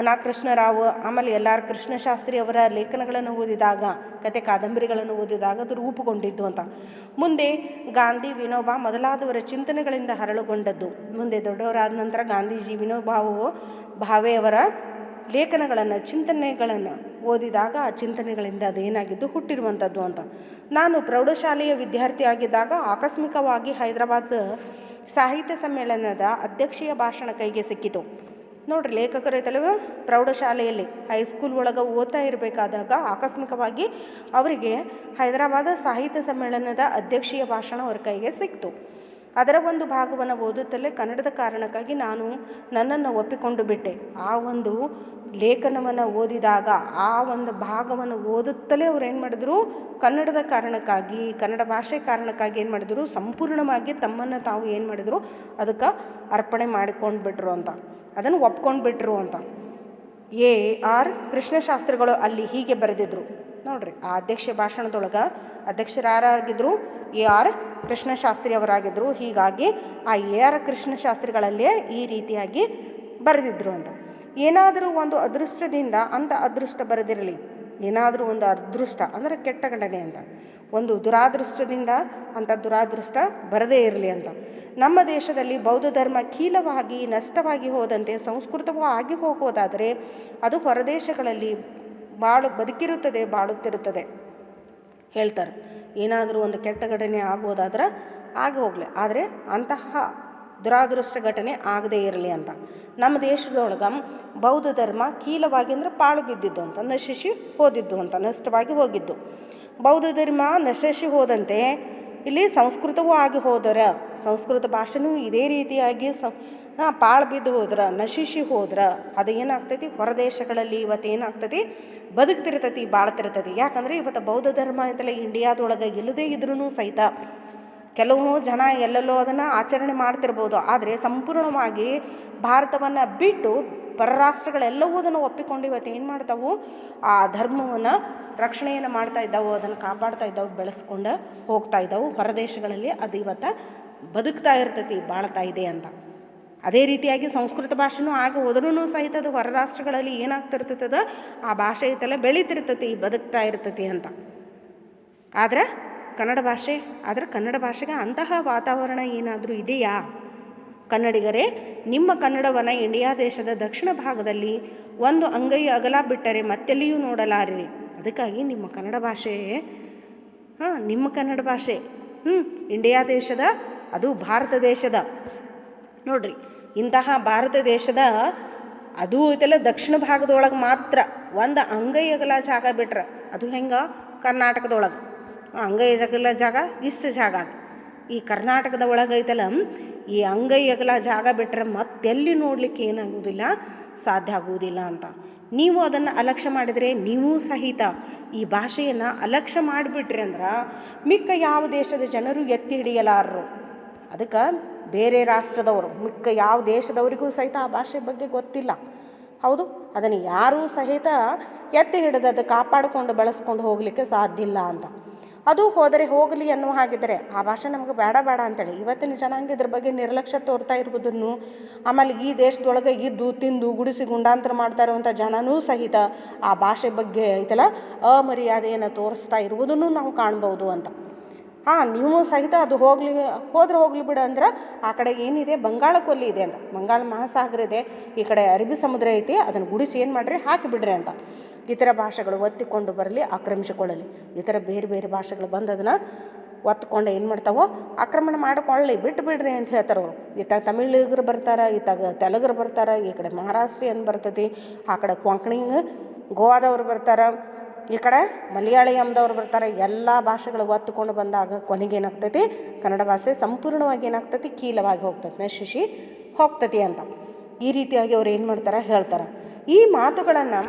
ನಾ ಕೃಷ್ಣರಾವ್ ಆಮೇಲೆ ಎಲ್ ಕೃಷ್ಣಶಾಸ್ತ್ರಿ ಅವರ ಲೇಖನಗಳನ್ನು ಓದಿದಾಗ, ಕತೆ ಕಾದಂಬರಿಗಳನ್ನು ಓದಿದಾಗ ಅದು ರೂಪುಗೊಂಡಿದ್ದು ಅಂತ. ಮುಂದೆ ಗಾಂಧಿ ವಿನೋಬ ಮೊದಲಾದವರ ಚಿಂತನೆಗಳಿಂದ ಹರಳುಗೊಂಡದ್ದು. ಮುಂದೆ ದೊಡ್ಡವರಾದ ನಂತರ ಗಾಂಧೀಜಿ ವಿನೋಬಾವು ಭಾವೆಯವರ ಲೇಖನಗಳನ್ನು, ಚಿಂತನೆಗಳನ್ನು ಓದಿದಾಗ ಆ ಚಿಂತನೆಗಳಿಂದ ಅದೇನಾಗಿದ್ದು ಹುಟ್ಟಿರುವಂಥದ್ದು ಅಂತ. ನಾನು ಪ್ರೌಢಶಾಲೆಯ ವಿದ್ಯಾರ್ಥಿ ಆಗಿದ್ದಾಗ ಆಕಸ್ಮಿಕವಾಗಿ ಹೈದರಾಬಾದ್ ಸಾಹಿತ್ಯ ಸಮ್ಮೇಳನದ ಅಧ್ಯಕ್ಷೀಯ ಭಾಷಣ ಕೈಗೆ ಸಿಕ್ಕಿತು. ನೋಡ್ರಿ ಲೇಖಕರು ಐತಲ್ವ? ಪ್ರೌಢಶಾಲೆಯಲ್ಲಿ ಹೈಸ್ಕೂಲ್ ಒಳಗೆ ಓದ್ತಾ ಇರಬೇಕಾದಾಗ ಆಕಸ್ಮಿಕವಾಗಿ ಅವರಿಗೆ ಹೈದರಾಬಾದ ಸಾಹಿತ್ಯ ಸಮ್ಮೇಳನದ ಅಧ್ಯಕ್ಷೀಯ ಭಾಷಣ ಅವ್ರ ಕೈಗೆ ಸಿಕ್ತು. ಅದರ ಒಂದು ಭಾಗವನ್ನು ಓದುತ್ತಲೇ ಕನ್ನಡದ ಕಾರಣಕ್ಕಾಗಿ ನಾನು ನನ್ನನ್ನು ಒಪ್ಪಿಕೊಂಡು ಬಿಟ್ಟೆ. ಆ ಒಂದು ಲೇಖನವನ್ನು ಓದಿದಾಗ, ಆ ಒಂದು ಭಾಗವನ್ನು ಓದುತ್ತಲೇ ಅವ್ರು ಏನು ಮಾಡಿದ್ರು? ಕನ್ನಡದ ಕಾರಣಕ್ಕಾಗಿ, ಕನ್ನಡ ಭಾಷೆ ಕಾರಣಕ್ಕಾಗಿ ಏನು ಮಾಡಿದ್ರು? ಸಂಪೂರ್ಣವಾಗಿ ತಮ್ಮನ್ನು ತಾವು ಏನು ಮಾಡಿದ್ರು? ಅದಕ್ಕೆ ಅರ್ಪಣೆ ಮಾಡಿಕೊಂಡು ಬಿಟ್ರು ಅಂತ. ಅದನ್ನು ಒಪ್ಕೊಂಡು ಬಿಟ್ರು ಅಂತ. ಎ ಆರ್ ಕೃಷ್ಣಶಾಸ್ತ್ರಿಗಳು ಅಲ್ಲಿ ಹೀಗೆ ಬರೆದಿದ್ರು. ನೋಡ್ರಿ, ಆ ಅಧ್ಯಕ್ಷ ಭಾಷಣದೊಳಗೆ ಅಧ್ಯಕ್ಷರು ಯಾರಾಗಿದ್ದರು ಎ ಆರ್ ಕೃಷ್ಣಶಾಸ್ತ್ರಿ ಅವರಾಗಿದ್ದರು ಹೀಗಾಗಿ ಆ ಎ ಆರ್ ಕೃಷ್ಣಶಾಸ್ತ್ರಿಗಳಲ್ಲೇ ಈ ರೀತಿಯಾಗಿ ಬರೆದಿದ್ರು ಅಂತ. ಏನಾದರೂ ಒಂದು ಅದೃಷ್ಟದಿಂದ ಅಂತ ಅದೃಷ್ಟ ಬರೆದಿರಲಿ. ಏನಾದರೂ ಒಂದು ಅದೃಷ್ಟ, ಅಂದರೆ ಕೆಟ್ಟ ಘಟನೆ ಅಂತ. ಒಂದು ದುರಾದೃಷ್ಟದಿಂದ ಅಂಥ ದುರಾದೃಷ್ಟ ಬರದೇ ಇರಲಿ ಅಂತ. ನಮ್ಮ ದೇಶದಲ್ಲಿ ಬೌದ್ಧ ಧರ್ಮ ಕೀಲವಾಗಿ ನಷ್ಟವಾಗಿ ಹೋದಂತೆ ಸಂಸ್ಕೃತವೂ ಆಗಿ ಹೋಗೋದಾದರೆ ಅದು ಹೊರದೇಶಗಳಲ್ಲಿ ಬಾಳು ಬದುಕಿರುತ್ತದೆ, ಬಾಳುತ್ತಿರುತ್ತದೆ. ಹೇಳ್ತಾರೆ. ಏನಾದರೂ ಒಂದು ಕೆಟ್ಟ ಘಟನೆ ಆಗೋದಾದ್ರೆ ಆಗಿ ಹೋಗಲಿ. ಆದರೆ ಅಂತಹ ದುರಾದೃಷ್ಟ ಘಟನೆ ಆಗದೇ ಇರಲಿ ಅಂತ. ನಮ್ಮ ದೇಶದೊಳಗೆ ಬೌದ್ಧ ಧರ್ಮ ಕೀಲವಾಗಿ ಅಂದರೆ ಪಾಳು ಬಿದ್ದಿದ್ದು ಅಂತ, ನಶಿಸಿ ಹೋದಿದ್ದು ಅಂತ, ನಷ್ಟವಾಗಿ ಹೋಗಿದ್ದು. ಬೌದ್ಧ ಧರ್ಮ ನಶಿಸಿ ಹೋದಂತೆ ಇಲ್ಲಿ ಸಂಸ್ಕೃತವೂ ಆಗಿ ಹೋದರ. ಸಂಸ್ಕೃತ ಭಾಷೆನೂ ಇದೇ ರೀತಿಯಾಗಿ ಸ ಪಾಳು ಬಿದ್ದು ಹೋದ್ರೆ, ನಶಿಸಿ ಹೋದ್ರೆ. ಅದು ಏನಾಗ್ತೈತಿ ಹೊರದೇಶಗಳಲ್ಲಿ ಇವತ್ತು ಏನಾಗ್ತೈತಿ? ಬದುಕ್ತಿರ್ತೈತಿ, ಬಾಳ್ತಿರ್ತೈತಿ. ಯಾಕಂದರೆ ಇವತ್ತು ಬೌದ್ಧ ಧರ್ಮ ಐತಲ್ಲ ಇಂಡಿಯಾದೊಳಗೆ ಇಲ್ಲದೇ ಇದ್ರೂ ಸಹಿತ ಕೆಲವು ಜನ ಎಲ್ಲೆಲ್ಲೋ ಅದನ್ನು ಆಚರಣೆ ಮಾಡ್ತಿರ್ಬೋದು. ಆದರೆ ಸಂಪೂರ್ಣವಾಗಿ ಭಾರತವನ್ನು ಬಿಟ್ಟು ಪರರಾಷ್ಟ್ರಗಳೆಲ್ಲವೂ ಅದನ್ನು ಒಪ್ಪಿಕೊಂಡು ಇವತ್ತು ಏನು ಮಾಡ್ತಾವು? ಆ ಧರ್ಮವನ್ನು ರಕ್ಷಣೆಯನ್ನು ಮಾಡ್ತಾ ಇದ್ದಾವೆ, ಅದನ್ನು ಕಾಪಾಡ್ತಾ ಇದ್ದಾವೆ, ಬೆಳೆಸ್ಕೊಂಡು ಹೋಗ್ತಾ ಇದ್ದಾವೆ. ಹೊರದೇಶಗಳಲ್ಲಿ ಅದು ಇವತ್ತು ಬದುಕ್ತಾ ಇರ್ತೈತಿ, ಬಾಳ್ತಾ ಇದೆ ಅಂತ. ಅದೇ ರೀತಿಯಾಗಿ ಸಂಸ್ಕೃತ ಭಾಷೆನೂ ಆಗ ಹೋದ್ರೂ ಸಹಿತ ಅದು ಹೊರ ರಾಷ್ಟ್ರಗಳಲ್ಲಿ ಏನಾಗ್ತಿರ್ತದ ಆ ಭಾಷೆ ಐತಲ್ಲ, ಬೆಳೀತಿರ್ತೈತಿ, ಬದುಕ್ತಾ ಇರ್ತೈತಿ ಅಂತ. ಆದ್ರೆ ಕನ್ನಡ ಭಾಷೆ, ಆದರೆ ಕನ್ನಡ ಭಾಷೆಗೆ ಅಂತಹ ವಾತಾವರಣ ಏನಾದರೂ ಇದೆಯಾ? ಕನ್ನಡಿಗರೇ, ನಿಮ್ಮ ಕನ್ನಡವನ್ನು ಇಂಡಿಯಾ ದೇಶದ ದಕ್ಷಿಣ ಭಾಗದಲ್ಲಿ ಒಂದು ಅಂಗೈ ಅಗಲ ಬಿಟ್ಟರೆ ಮತ್ತೆಲ್ಲಿಯೂ ನೋಡಲಾರಿರಿ. ಅದಕ್ಕಾಗಿ ನಿಮ್ಮ ಕನ್ನಡ ಭಾಷೆ, ಹಾಂ, ನಿಮ್ಮ ಕನ್ನಡ ಭಾಷೆ ಹ್ಞೂ ಇಂಡಿಯಾ ದೇಶದ, ಅದು ಭಾರತ ದೇಶದ. ನೋಡ್ರಿ, ಇಂತಹ ಭಾರತ ದೇಶದ, ಅದು ಐತಲ್ಲ ದಕ್ಷಿಣ ಭಾಗದೊಳಗೆ ಮಾತ್ರ ಒಂದು ಅಂಗೈ ಅಗಲ ಜಾಗ ಬಿಟ್ರೆ, ಅದು ಹೆಂಗೆ? ಕರ್ನಾಟಕದೊಳಗೆ. ಅಂಗೈ ಅಗಲ ಜಾಗ, ಇಷ್ಟು ಜಾಗ ಅದು. ಈ ಕರ್ನಾಟಕದ ಒಳಗೈತಲ್ಲ, ಈ ಅಂಗೈ ಅಗಲ ಜಾಗ ಬಿಟ್ಟರೆ ಮತ್ತೆಲ್ಲಿ ನೋಡಲಿಕ್ಕೆ ಏನಾಗುವುದಿಲ್ಲ? ಸಾಧ್ಯ ಆಗುವುದಿಲ್ಲ ಅಂತ. ನೀವು ಅದನ್ನು ಅಲಕ್ಷ್ಯ ಮಾಡಿದರೆ ನೀವು ಸಹಿತ ಈ ಭಾಷೆಯನ್ನು ಅಲಕ್ಷ್ಯ ಮಾಡಿಬಿಟ್ರಿ ಅಂದ್ರೆ ಮಿಕ್ಕ ಯಾವ ದೇಶದ ಜನರು ಎತ್ತಿ ಹಿಡಿಯಲಾರರು? ಅದಕ್ಕೆ ಬೇರೆ ರಾಷ್ಟ್ರದವರು, ಮಿಕ್ಕ ಯಾವ ದೇಶದವರಿಗೂ ಸಹಿತ ಆ ಭಾಷೆ ಬಗ್ಗೆ ಗೊತ್ತಿಲ್ಲ. ಹೌದು, ಅದನ್ನು ಯಾರೂ ಸಹಿತ ಎತ್ತಿ ಹಿಡಿದು ಅದು ಕಾಪಾಡಿಕೊಂಡು ಬಳಸ್ಕೊಂಡು ಹೋಗಲಿಕ್ಕೆ ಸಾಧ್ಯ ಇಲ್ಲ ಅಂತ. ಅದು ಹೋದರೆ ಹೋಗಲಿ ಅನ್ನುವ ಹಾಗಿದ್ದರೆ ಆ ಭಾಷೆ ನಮಗೆ ಬೇಡ ಬೇಡ ಅಂತೇಳಿ. ಇವತ್ತಿನ ಜನಾಂಗ ಇದ್ರ ಬಗ್ಗೆ ನಿರ್ಲಕ್ಷ್ಯ ತೋರ್ತಾ ಇರುವುದನ್ನು ಆಮೇಲೆ ಈ ದೇಶದೊಳಗೆ ಇದ್ದು, ತಿಂದು, ಗುಡಿಸಿ ಗುಂಡಾಂತರ ಮಾಡ್ತಾ ಇರುವಂಥ ಜನನೂ ಸಹಿತ ಆ ಭಾಷೆ ಬಗ್ಗೆ ಐತಲ್ಲ ಅಮರ್ಯಾದೆಯನ್ನು ತೋರಿಸ್ತಾ ಇರುವುದನ್ನು ನಾವು ಕಾಣ್ಬೋದು ಅಂತ. ಹಾಂ, ನೀವು ಸಹಿತ ಅದು ಹೋಗಲಿ, ಹೋದ್ರೆ ಹೋಗ್ಲಿ ಬಿಡು ಅಂದ್ರೆ ಆ ಕಡೆ ಏನಿದೆ? ಬಂಗಾಳ ಕೊಲ್ಲಿ ಇದೆ ಅಂತ. ಬಂಗಾಳ ಮಹಾಸಾಗರ ಇದೆ. ಈ ಕಡೆ ಅರಬ್ಬಿ ಸಮುದ್ರ ಐತಿ, ಅದನ್ನು ಗುಡಿಸಿ ಏನು ಮಾಡಿರಿ? ಹಾಕಿಬಿಡ್ರಿ ಅಂತ. ಇತರ ಭಾಷೆಗಳು ಒತ್ತಿಕೊಂಡು ಬರಲಿ, ಆಕ್ರಮಿಸಿಕೊಳ್ಳಲಿ. ಇತರ ಬೇರೆ ಬೇರೆ ಭಾಷೆಗಳು ಬಂದು ಅದನ್ನು ಒತ್ಕೊಂಡು ಏನು ಮಾಡ್ತಾವೋ, ಆಕ್ರಮಣ ಮಾಡಿಕೊಳ್ಳಿ. ಬಿಟ್ಟು ಬಿಡ್ರಿ ಅಂತ ಹೇಳ್ತಾರೆ ಅವರು. ಇತ್ತಾಗ ತಮಿಳಿಗರು ಬರ್ತಾರೆ ಇತ್ತಾಗ ತೆಲುಗರು ಬರ್ತಾರೆ, ಈ ಕಡೆ ಮಹಾರಾಷ್ಟ್ರೀಯನ್ ಬರ್ತದೆ ಆ ಕಡೆ ಕೊಂಕಣಿ ಗೋವಾದವ್ರು ಬರ್ತಾರೆ. ಈ ಕಡೆ ಮಲಯಾಳಿಯಂದವ್ರು ಬರ್ತಾರೆ. ಎಲ್ಲ ಭಾಷೆಗಳು ಒತ್ತುಕೊಂಡು ಬಂದಾಗ ಕೊನೆಗೆ ಏನಾಗ್ತೈತಿ? ಕನ್ನಡ ಭಾಷೆ ಸಂಪೂರ್ಣವಾಗಿ ಏನಾಗ್ತೈತಿ? ಕೀಲವಾಗಿ ಹೋಗ್ತೈತಿ. ನಶಿಸಿ ಹೋಗ್ತೈತಿ ಅಂತ. ಈ ರೀತಿಯಾಗಿ ಅವ್ರು ಏನು ಮಾಡ್ತಾರೆ? ಹೇಳ್ತಾರೆ. ಈ ಮಾತುಗಳನ್ನು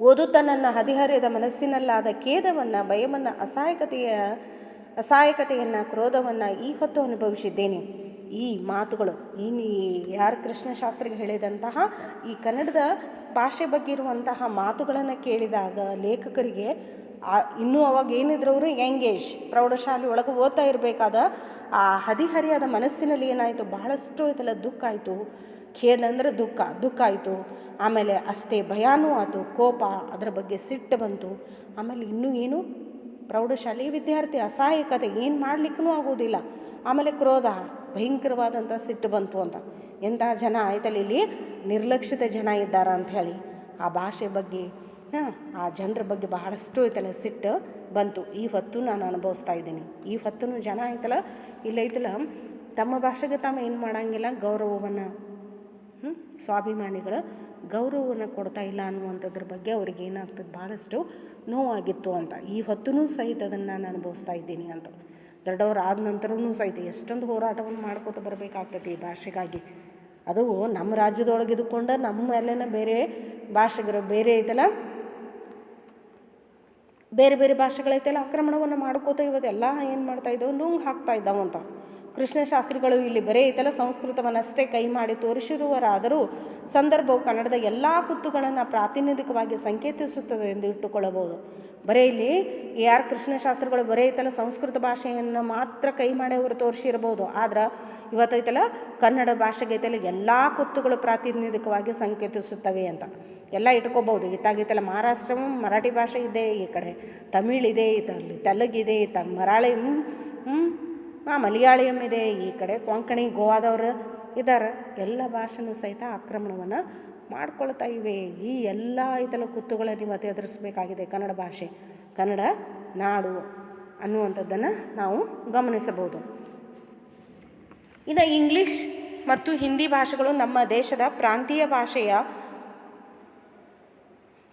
ಓದುತ್ತ ನನ್ನ ಹದಿಹರೆಯದ ಮನಸ್ಸಿನಲ್ಲಾದ ಖೇದವನ್ನು, ಭಯವನ್ನು, ಅಸಹಾಯಕತೆಯ, ಅಸಹಾಯಕತೆಯನ್ನು, ಕ್ರೋಧವನ್ನು ಈ ಹೊತ್ತು ಅನುಭವಿಸಿದ್ದೇನೆ. ಈ ಮಾತುಗಳು ಏನು ಯಾರು ಕೃಷ್ಣಶಾಸ್ತ್ರಿಗೆ ಹೇಳಿದಂತಹ ಈ ಕನ್ನಡದ ಭಾಷೆ ಬಗ್ಗೆ ಇರುವಂತಹ ಮಾತುಗಳನ್ನು ಕೇಳಿದಾಗ ಲೇಖಕರಿಗೆ ಇನ್ನೂ ಅವಾಗ ಏನಿದ್ರು ಅವರು ಯಂಗೇಜ್ ಪ್ರೌಢಶಾಲೆ ಒಳಗೆ ಓದ್ತಾ ಇರಬೇಕಾದ ಆ ಹದಿಹರಿಯಾದ ಮನಸ್ಸಿನಲ್ಲಿ ಏನಾಯಿತು? ಬಹಳಷ್ಟು ಇದೆಲ್ಲ ದುಃಖ ಆಯಿತು. ಖೇದ ಅಂದರೆ ದುಃಖ ದುಃಖ ಆಯಿತು. ಆಮೇಲೆ ಅಷ್ಟೇ ಭಯಾನೂ ಆಯಿತು, ಕೋಪ ಅದರ ಬಗ್ಗೆ ಸಿಟ್ಟು ಬಂತು. ಆಮೇಲೆ ಇನ್ನೂ ಏನು? ಪ್ರೌಢಶಾಲೆಯ ವಿದ್ಯಾರ್ಥಿ ಅಸಹಾಯಕತೆ ಏನು ಮಾಡಲಿಕ್ಕೂ ಆಗೋದಿಲ್ಲ. ಆಮೇಲೆ ಕ್ರೋಧ ಭಯಂಕರವಾದಂಥ ಸಿಟ್ಟು ಬಂತು ಅಂತ. ಎಂತಹ ಜನ ಆಯ್ತಲ್ಲ ಇಲ್ಲಿ? ನಿರ್ಲಕ್ಷಿತ ಜನ ಇದ್ದಾರ ಅಂಥೇಳಿ ಆ ಭಾಷೆ ಬಗ್ಗೆ ಆ ಜನರ ಬಗ್ಗೆ ಬಹಳಷ್ಟು ಐತಲ್ಲ ಸಿಟ್ಟು ಬಂತು. ಈ ಹೊತ್ತು ನಾನು ಅನುಭವಿಸ್ತಾ ಇದ್ದೀನಿ. ಈ ಹೊತ್ತು ಜನ ಆಯ್ತಲ್ಲ, ಇಲ್ಲ ಐತಲ್ಲ, ತಮ್ಮ ಭಾಷೆಗೆ ತಾವು ಏನು ಮಾಡಂಗಿಲ್ಲ, ಗೌರವವನ್ನು ಸ್ವಾಭಿಮಾನಿಗಳ ಗೌರವವನ್ನು ಕೊಡ್ತಾ ಇಲ್ಲ ಅನ್ನುವಂಥದ್ರ ಬಗ್ಗೆ ಅವ್ರಿಗೆ ಏನಾಗ್ತದೆ? ಭಾಳಷ್ಟು ನೋವಾಗಿತ್ತು ಅಂತ. ಈ ಹೊತ್ತೂ ಸಹಿತ ಅದನ್ನು ನಾನು ಅನುಭವಿಸ್ತಾ ಇದ್ದೀನಿ ಅಂತ. ದೊಡ್ಡವರು ಆದ ನಂತರವೂ ಸಹಿತ ಎಷ್ಟೊಂದು ಹೋರಾಟವನ್ನು ಮಾಡ್ಕೋತ ಬರಬೇಕಾಗ್ತದೆ ಈ ಭಾಷೆಗಾಗಿ. ಅದು ನಮ್ಮ ರಾಜ್ಯದೊಳಗೆ ಇದ್ದುಕೊಂಡು ನಮ್ಮ ಎಲ್ಲನ ಬೇರೆ ಭಾಷೆಗರು ಬೇರೆ ಐತಲ್ಲ, ಬೇರೆ ಬೇರೆ ಭಾಷೆಗಳೈತೆಲ್ಲ ಆಕ್ರಮಣವನ್ನು ಮಾಡ್ಕೋತ ಇವತ್ತೆಲ್ಲ ಏನು ಮಾಡ್ತಾ ಇದ್ದಾವೆ? ನುಂಗ್ ಹಾಕ್ತಾ ಇದ್ದಾವಂತ ಕೃಷ್ಣ ಶಾಸ್ತ್ರಿಗಳು ಇಲ್ಲಿ ಬರೆಯಿತಲ್ಲ ಸಂಸ್ಕೃತವನ್ನಷ್ಟೇ ಕೈ ಮಾಡಿ ತೋರಿಸಿರುವರಾದರೂ ಸಂದರ್ಭವು ಕನ್ನಡದ ಎಲ್ಲ ಕುತ್ತುಗಳನ್ನು ಪ್ರಾತಿನಿಧಿಕವಾಗಿ ಸಂಕೇತಿಸುತ್ತದೆ ಎಂದು ಇಟ್ಟುಕೊಳ್ಳಬಹುದು. ಬರೀ ಇಲ್ಲಿ ಎ ಆರ್ ಕೃಷ್ಣ ಶಾಸ್ತ್ರಿಗಳು ಬರೀ ಸಂಸ್ಕೃತ ಭಾಷೆಯನ್ನು ಮಾತ್ರ ಕೈ ಮಾಡಿ ಅವರು ತೋರಿಸಿರ್ಬೋದು ಆದ್ರೆ ಇವತ್ತೈತಲ್ಲ ಕನ್ನಡ ಭಾಷೆಗೆ ಐತಲ್ಲ ಎಲ್ಲ ಕುತ್ತುಗಳು ಪ್ರಾತಿನಿಧಿಕವಾಗಿ ಸಂಕೇತಿಸುತ್ತವೆ ಅಂತ. ಎಲ್ಲ ಇಟ್ಕೋಬೋದು ಇತ್ತಾಗೈತಲ್ಲ ಮಹಾರಾಷ್ಟ್ರ ಮರಾಠಿ ಭಾಷೆ ಇದೆ, ಈ ಕಡೆ ತಮಿಳ್ ಇದೆ, ಇತಲ್ಲಿ ತೆಲುಗಿದೆ ತ ಮರಾಳಿ ಹ್ಞೂ ಹಾಂ ಮಲಯಾಳಂ ಇದೆ, ಈ ಕಡೆ ಕೊಂಕಣಿ, ಗೋವಾದವರು ಇದ್ದಾರೆ ಎಲ್ಲ ಭಾಷೆನೂ ಸಹಿತ ಆಕ್ರಮಣವನ್ನು ಮಾಡ್ಕೊಳ್ತಾ ಇವೆ. ಈ ಎಲ್ಲ ಇತರ ಕುತ್ತುಗಳನ್ನು ಇವತ್ತು ಎದುರಿಸಬೇಕಾಗಿದೆ ಕನ್ನಡ ಭಾಷೆ. ಕನ್ನಡ ನಾಡು ಅನ್ನುವಂಥದ್ದನ್ನು ನಾವು ಗಮನಿಸಬಹುದು. ಇನ್ನು ಇಂಗ್ಲೀಷ್ ಮತ್ತು ಹಿಂದಿ ಭಾಷೆಗಳು ನಮ್ಮ ದೇಶದ ಪ್ರಾಂತೀಯ ಭಾಷೆಯ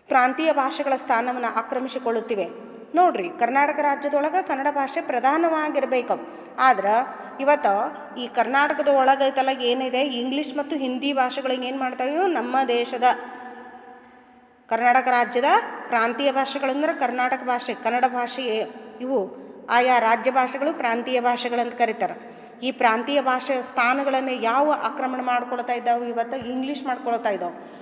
ಪ್ರಾಂತೀಯ ಭಾಷೆಗಳ ಸ್ಥಾನವನ್ನು ಆಕ್ರಮಿಸಿಕೊಳ್ಳುತ್ತಿವೆ. ನೋಡ್ರಿ, ಕರ್ನಾಟಕ ರಾಜ್ಯದೊಳಗೆ ಕನ್ನಡ ಭಾಷೆ ಪ್ರಧಾನವಾಗಿರ್ಬೇಕು. ಆದ್ರೆ ಇವತ್ತು ಈ ಕರ್ನಾಟಕದ ಒಳಗೈತಲ್ಲ ಏನಿದೆ? ಇಂಗ್ಲೀಷ್ ಮತ್ತು ಹಿಂದಿ ಭಾಷೆಗಳಿಗೆ ಏನು ಮಾಡ್ತಾವೆ ನಮ್ಮ ದೇಶದ ಕರ್ನಾಟಕ ರಾಜ್ಯದ ಪ್ರಾಂತೀಯ ಭಾಷೆಗಳಂದ್ರೆ ಕರ್ನಾಟಕ ಭಾಷೆ, ಕನ್ನಡ ಭಾಷೆ ಇವು ಆಯಾ ರಾಜ್ಯ ಭಾಷೆಗಳು ಪ್ರಾಂತೀಯ ಭಾಷೆಗಳಂತ ಕರೀತಾರೆ. ಈ ಪ್ರಾಂತೀಯ ಭಾಷೆಯ ಸ್ಥಾನಗಳನ್ನು ಯಾವ ಆಕ್ರಮಣ ಮಾಡ್ಕೊಳ್ತಾ ಇದ್ದಾವೆ? ಇವತ್ತು ಇಂಗ್ಲೀಷ್ ಮಾಡ್ಕೊಳ್ತಾ ಇದ್ದಾವೆ.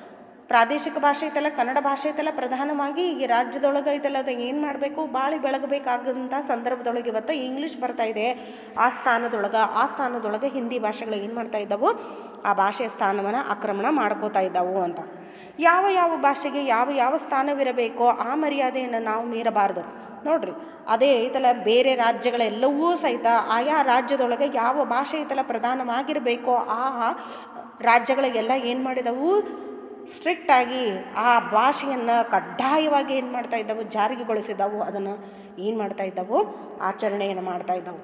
ಪ್ರಾದೇಶಿಕ ಭಾಷೆ ಐತಲ್ಲ, ಕನ್ನಡ ಭಾಷೆ ಐತಲ್ಲ, ಪ್ರಧಾನವಾಗಿ ಈಗ ರಾಜ್ಯದೊಳಗೆ ಐತಲ್ಲ, ಅದು ಏನು ಮಾಡಬೇಕು? ಬಾಳಿ ಬೆಳಗಬೇಕಾಗಂಥ ಸಂದರ್ಭದೊಳಗೆ ಇವತ್ತು ಇಂಗ್ಲೀಷ್ ಬರ್ತಾ ಇದೆ. ಆ ಸ್ಥಾನದೊಳಗೆ ಆ ಸ್ಥಾನದೊಳಗೆ ಹಿಂದಿ ಭಾಷೆಗಳು ಏನು ಮಾಡ್ತಾ ಇದ್ದಾವು? ಆ ಭಾಷೆಯ ಸ್ಥಾನವನ್ನು ಆಕ್ರಮಣ ಮಾಡ್ಕೋತಾ ಇದ್ದಾವು ಅಂತ. ಯಾವ ಯಾವ ಭಾಷೆಗೆ ಯಾವ ಯಾವ ಸ್ಥಾನವಿರಬೇಕೋ ಆ ಮರ್ಯಾದೆಯನ್ನು ನಾವು ಮೀರಬಾರ್ದು. ನೋಡ್ರಿ, ಅದೇ ಐತಲ್ಲ, ಬೇರೆ ರಾಜ್ಯಗಳೆಲ್ಲವೂ ಸಹಿತ ಆಯಾ ರಾಜ್ಯದೊಳಗೆ ಯಾವ ಭಾಷೆ ಐತಲ್ಲ, ಪ್ರಧಾನವಾಗಿರಬೇಕೋ ಆ ರಾಜ್ಯಗಳಿಗೆಲ್ಲ ಏನು ಮಾಡಿದವು? ಸ್ಟ್ರಿಕ್ಟಾಗಿ ಆ ಭಾಷೆಯನ್ನು ಕಡ್ಡಾಯವಾಗಿ ಏನು ಮಾಡ್ತಾ ಇದ್ದವು, ಜಾರಿಗೆಗೊಳಿಸಿದವು. ಅದನ್ನು ಏನು ಮಾಡ್ತಾ ಇದ್ದವು? ಆಚರಣೆಯನ್ನು ಮಾಡ್ತಾ ಇದ್ದವು.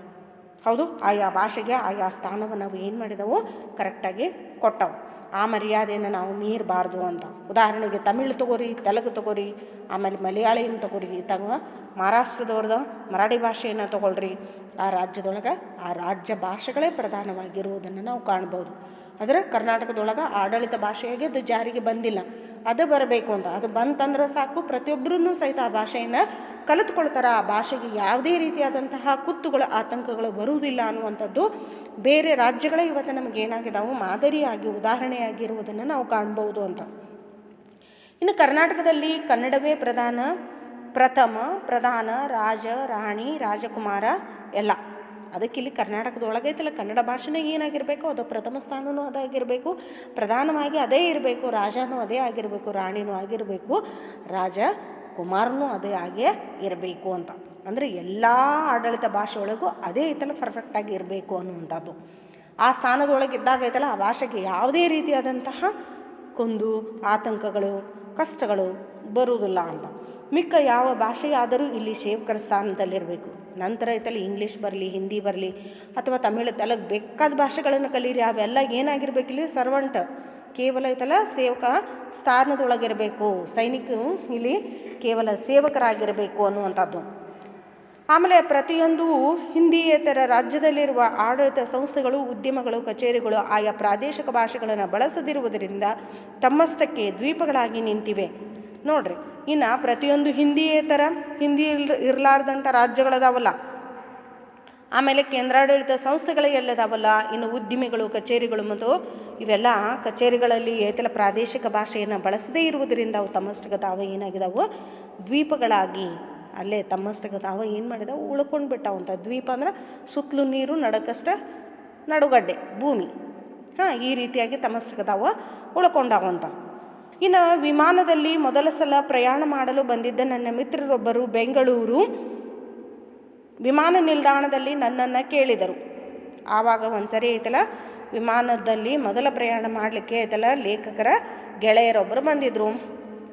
ಹೌದು, ಆಯಾ ಭಾಷೆಗೆ ಆಯಾ ಸ್ಥಾನವನ್ನು ನಾವು ಏನು ಮಾಡಿದವು? ಕರೆಕ್ಟಾಗಿ ಕೊಟ್ಟವು. ಆ ಮರ್ಯಾದೆಯನ್ನು ನಾವು ಮೀರಬಾರ್ದು ಅಂತ. ಉದಾಹರಣೆಗೆ ತಮಿಳು ತಗೋರಿ, ತೆಲುಗು ತಗೋರಿ, ಆಮೇಲೆ ಮಲಯಾಳಿನ ತಗೋರಿ ತಗ ಮಹಾರಾಷ್ಟ್ರದವ್ರದ್ದು ಮರಾಠಿ ಭಾಷೆಯನ್ನು ತಗೊಳ್ರಿ. ಆ ರಾಜ್ಯದೊಳಗೆ ಆ ರಾಜ್ಯ ಭಾಷೆಗಳೇ ಪ್ರಧಾನವಾಗಿರುವುದನ್ನು ನಾವು ಕಾಣ್ಬೋದು. ಆದರೆ ಕರ್ನಾಟಕದೊಳಗೆ ಆಡಳಿತ ಭಾಷೆಯಾಗಿ ಅದು ಜಾರಿಗೆ ಬಂದಿಲ್ಲ. ಅದು ಬರಬೇಕು ಅಂತ. ಅದು ಬಂತಂದ್ರೆ ಸಾಕು ಪ್ರತಿಯೊಬ್ಬರೂ ಸಹಿತ ಆ ಭಾಷೆಯನ್ನು ಕಲಿತ್ಕೊಳ್ತಾರೆ. ಆ ಭಾಷೆಗೆ ಯಾವುದೇ ರೀತಿಯಾದಂತಹ ಕುತ್ತುಗಳು, ಆತಂಕಗಳು ಬರುವುದಿಲ್ಲ ಅನ್ನುವಂಥದ್ದು ಬೇರೆ ರಾಜ್ಯಗಳೇ ಇವತ್ತು ನಮಗೆ ಏನಾಗಿದಾವು ಮಾದರಿಯಾಗಿ, ಉದಾಹರಣೆಯಾಗಿರುವುದನ್ನು ನಾವು ಕಾಣ್ಬೋದು ಅಂತ. ಇನ್ನು ಕರ್ನಾಟಕದಲ್ಲಿ ಕನ್ನಡವೇ ಪ್ರಧಾನ, ಪ್ರಥಮ, ಪ್ರಧಾನ, ರಾಜ, ರಾಣಿ, ರಾಜಕುಮಾರ ಎಲ್ಲ. ಅದಕ್ಕೆ ಇಲ್ಲಿ ಕರ್ನಾಟಕದೊಳಗೆ ಐತಲ್ಲ, ಕನ್ನಡ ಭಾಷೆನೇ ಏನಾಗಿರಬೇಕು, ಅದು ಪ್ರಥಮ ಸ್ಥಾನವೂ ಅದಾಗಿರಬೇಕು, ಪ್ರಧಾನವಾಗಿ ಅದೇ ಇರಬೇಕು, ರಾಜನೂ ಅದೇ ಆಗಿರಬೇಕು, ರಾಣಿನೂ ಆಗಿರಬೇಕು, ರಾಜ ಕುಮಾರನೂ ಅದೇ ಆಗೇ ಇರಬೇಕು ಅಂತ. ಅಂದರೆ ಎಲ್ಲ ಆಡಳಿತ ಭಾಷೆ ಒಳಗೂ ಅದೇ ಐತಲ್ಲ ಪರ್ಫೆಕ್ಟಾಗಿ ಇರಬೇಕು ಅನ್ನುವಂಥದ್ದು. ಆ ಸ್ಥಾನದೊಳಗೆ ಇದ್ದಾಗ ಐತಲ್ಲ, ಆ ಭಾಷೆಗೆ ಯಾವುದೇ ರೀತಿಯಾದಂತಹ ಕೊಂದು, ಆತಂಕಗಳು, ಕಷ್ಟಗಳು ಬರುವುದಿಲ್ಲ ಅಂತ. ಮಿಕ್ಕ ಯಾವ ಭಾಷೆಯಾದರೂ ಇಲ್ಲಿ ಸೇವಕರ ಸ್ಥಾನದಲ್ಲಿರಬೇಕು. ನಂತರ ಐತಲ್ಲಿ ಇಂಗ್ಲೀಷ್ ಬರಲಿ ಹಿಂದಿ ಬರಲಿ, ಅಥವಾ ತಮಿಳು ತಲಗ್ ಬೇಕಾದ ಭಾಷೆಗಳನ್ನು ಕಲೀರಿ, ಅವೆಲ್ಲ ಏನಾಗಿರ್ಬೇಕಿಲ್ಲಿ ಸರ್ವಂಟ್. ಕೇವಲ ಐತಲ್ಲ ಸೇವಕ ಸ್ಥಾನದೊಳಗಿರಬೇಕು, ಸೈನಿಕ ಇಲ್ಲಿ ಕೇವಲ ಸೇವಕರಾಗಿರಬೇಕು ಅನ್ನುವಂಥದ್ದು. ಆಮೇಲೆ ಪ್ರತಿಯೊಂದು ಹಿಂದಿಯೇತರ ರಾಜ್ಯದಲ್ಲಿರುವ ಆಡಳಿತ ಸಂಸ್ಥೆಗಳು, ಉದ್ಯಮಗಳು, ಕಚೇರಿಗಳು ಆಯಾ ಪ್ರಾದೇಶಿಕ ಭಾಷೆಗಳನ್ನು ಬಳಸದಿರುವುದರಿಂದ ತಮ್ಮಷ್ಟಕ್ಕೆ ದ್ವೀಪಗಳಾಗಿ ನಿಂತಿವೆ. ನೋಡ್ರಿ, ಇನ್ನು ಪ್ರತಿಯೊಂದು ಹಿಂದಿಯೇತರ ಹಿಂದಿ ಇಲ್ ಇರಲಾರ್ದಂಥ ರಾಜ್ಯಗಳದಾವಲ್ಲ. ಆಮೇಲೆ ಕೇಂದ್ರಾಡಳಿತ ಸಂಸ್ಥೆಗಳು ಎಲ್ಲದಾವಲ್ಲ, ಇನ್ನು ಉದ್ದಿಮೆಗಳು, ಕಚೇರಿಗಳು ಮತ್ತು ಇವೆಲ್ಲ ಕಚೇರಿಗಳಲ್ಲಿ ಏತಲ ಪ್ರಾದೇಶಿಕ ಭಾಷೆಯನ್ನು ಬಳಸದೇ ಇರುವುದರಿಂದ ಅವು ತಮ್ಮಷ್ಟಕ್ಕೆ ತಾವು ಏನಾಗಿದಾವು? ದ್ವೀಪಗಳಾಗಿ ಅಲ್ಲೇ ತಮ್ಮಷ್ಟಕ್ಕೆ ತಾವು ಏನು ಮಾಡಿದಾವು? ಉಳ್ಕೊಂಡು ಬಿಟ್ಟಾವಂಥ ದ್ವೀಪ ಅಂದ್ರೆ ಸುತ್ತಲೂ ನೀರು, ನಡಕಷ್ಟ, ನಡುಗಡ್ಡೆ, ಭೂಮಿ. ಹಾಂ, ಈ ರೀತಿಯಾಗಿ ತಮ್ಮಷ್ಟಕ ತಾವು ಅಂತ ಇನ್ನು ವಿಮಾನದಲ್ಲಿ ಮೊದಲ ಸಲ ಪ್ರಯಾಣ ಮಾಡಲು ಬಂದಿದ್ದ ನನ್ನ ಮಿತ್ರರೊಬ್ಬರು ಬೆಂಗಳೂರು. ವಿಮಾನ ನಿಲ್ದಾಣದಲ್ಲಿ ನನ್ನನ್ನು ಕೇಳಿದರು. ಆವಾಗ ಒಂದು ಸರಿ ಐತಲ್ಲ ವಿಮಾನದಲ್ಲಿ ಮೊದಲ ಪ್ರಯಾಣ ಮಾಡಲಿಕ್ಕೆ ಐತಲ್ಲ ಲೇಖಕರ ಗೆಳೆಯರೊಬ್ಬರು ಬಂದಿದ್ದರು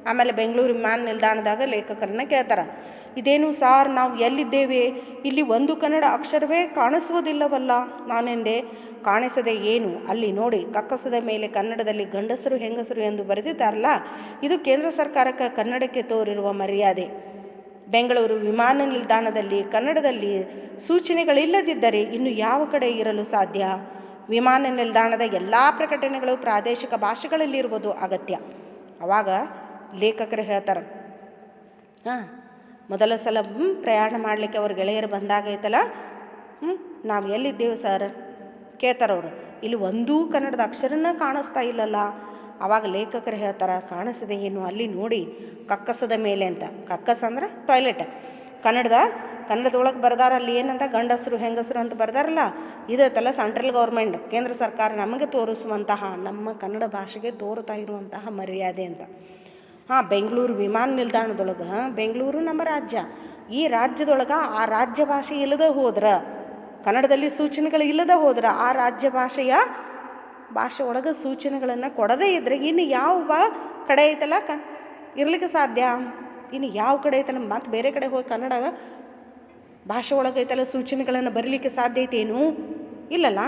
ಆಮೇಲೆ ಬೆಂಗಳೂರು ವಿಮಾನ ನಿಲ್ದಾಣದಾಗ ಲೇಖಕರನ್ನ ಕೇಳ್ತಾರೆ. ಇದೇನು ಸಾರ್ ನಾವು ಎಲ್ಲಿದ್ದೇವೆ? ಇಲ್ಲಿ ಒಂದು ಕನ್ನಡ ಅಕ್ಷರವೇ ಕಾಣಿಸುವುದಿಲ್ಲವಲ್ಲ ನಾನೆಂದೆ? ಕಾಣಿಸದೆ ಏನು? ಅಲ್ಲಿ ನೋಡಿ, ಕಕ್ಕಸದ ಮೇಲೆ ಕನ್ನಡದಲ್ಲಿ ಗಂಡಸರು, ಹೆಂಗಸರು ಎಂದು ಬರೆದಿದ್ದಾರಲ್ಲ? ಇದು ಕೇಂದ್ರ ಸರ್ಕಾರಕ್ಕೆ ಕನ್ನಡಕ್ಕೆ ತೋರಿರುವ ಮರ್ಯಾದೆ. ಬೆಂಗಳೂರು ವಿಮಾನ ನಿಲ್ದಾಣದಲ್ಲಿ ಕನ್ನಡದಲ್ಲಿ ಸೂಚನೆಗಳಿಲ್ಲದಿದ್ದರೆ ಇನ್ನು ಯಾವ ಕಡೆ ಇರಲು ಸಾಧ್ಯ? ವಿಮಾನ ನಿಲ್ದಾಣದ ಎಲ್ಲ ಪ್ರಕಟಣೆಗಳು ಪ್ರಾದೇಶಿಕ ಭಾಷೆಗಳಲ್ಲಿರುವುದು ಅಗತ್ಯ. ಆವಾಗ ಲೇಖಕರು ಹೇಳ್ತಾರೆ. ಹಾಂ, ಮೊದಲ ಸಲ ಹ್ಞೂ ಪ್ರಯಾಣ ಮಾಡಲಿಕ್ಕೆ ಅವ್ರ ಗೆಳೆಯರು ಬಂದಾಗ ಐತಲ್ಲ ಹ್ಞೂ ನಾವು ಎಲ್ಲಿದ್ದೇವೆ ಸರ್ ಕೇಳ್ತಾರವ್ರು ಇಲ್ಲಿ ಒಂದೂ ಕನ್ನಡದ ಅಕ್ಷರನ ಕಾಣಿಸ್ತಾ ಇಲ್ಲಲ್ಲ. ಆವಾಗ ಲೇಖಕರು ಹೇಳ್ತಾರೆ ಕಾಣಿಸದೆ ಏನು? ಅಲ್ಲಿ ನೋಡಿ, ಕಕ್ಕಸದ ಮೇಲೆ ಅಂತ. ಕಕ್ಕಸ ಅಂದ್ರೆ ಟಾಯ್ಲೆಟ್ ಕನ್ನಡದ, ಕನ್ನಡದೊಳಗೆ ಬರ್ದಾರ, ಅಲ್ಲಿ ಏನಂತ? ಗಂಡಸರು, ಹೆಂಗಸರು ಅಂತ ಬರ್ದಾರಲ್ಲ. ಇದೈತಲ್ಲ ಸೆಂಟ್ರಲ್ ಗೌರ್ಮೆಂಟ್ ಕೇಂದ್ರ ಸರ್ಕಾರ ನಮಗೆ ತೋರಿಸುವಂತಹ, ನಮ್ಮ ಕನ್ನಡ ಭಾಷೆಗೆ ತೋರುತ್ತಾ ಇರುವಂತಹ ಮರ್ಯಾದೆ ಅಂತ. ಹಾಂ, ಬೆಂಗಳೂರು ವಿಮಾನ ನಿಲ್ದಾಣದೊಳಗೆ, ಬೆಂಗಳೂರು ನಮ್ಮ ರಾಜ್ಯ. ಈ ರಾಜ್ಯದೊಳಗೆ ಆ ರಾಜ್ಯ ಭಾಷೆ ಇಲ್ಲದೆ ಹೋದ್ರೆ, ಕನ್ನಡದಲ್ಲಿ ಸೂಚನೆಗಳು ಇಲ್ಲದೆ ಹೋದ್ರೆ, ಆ ರಾಜ್ಯ ಭಾಷೆಯ ಭಾಷೆ ಒಳಗೆ ಸೂಚನೆಗಳನ್ನು ಕೊಡದೇ ಇದ್ದರೆ ಇನ್ನು ಯಾವ ಕಡೆ ಐತಲ್ಲ ಕ, ಇರ್ಲಿಕ್ಕೆ ಸಾಧ್ಯ? ಇನ್ನು ಯಾವ ಕಡೆ ಐತಲ್ಲ? ಮತ್ತು ಬೇರೆ ಕಡೆ ಹೋಗಿ ಕನ್ನಡ ಭಾಷೆ ಒಳಗೆ ಐತಲ್ಲ, ಸೂಚನೆಗಳನ್ನು ಬರೀಲಿಕ್ಕೆ ಸಾಧ್ಯ ಐತೇನು ಇಲ್ಲಲ್ಲ?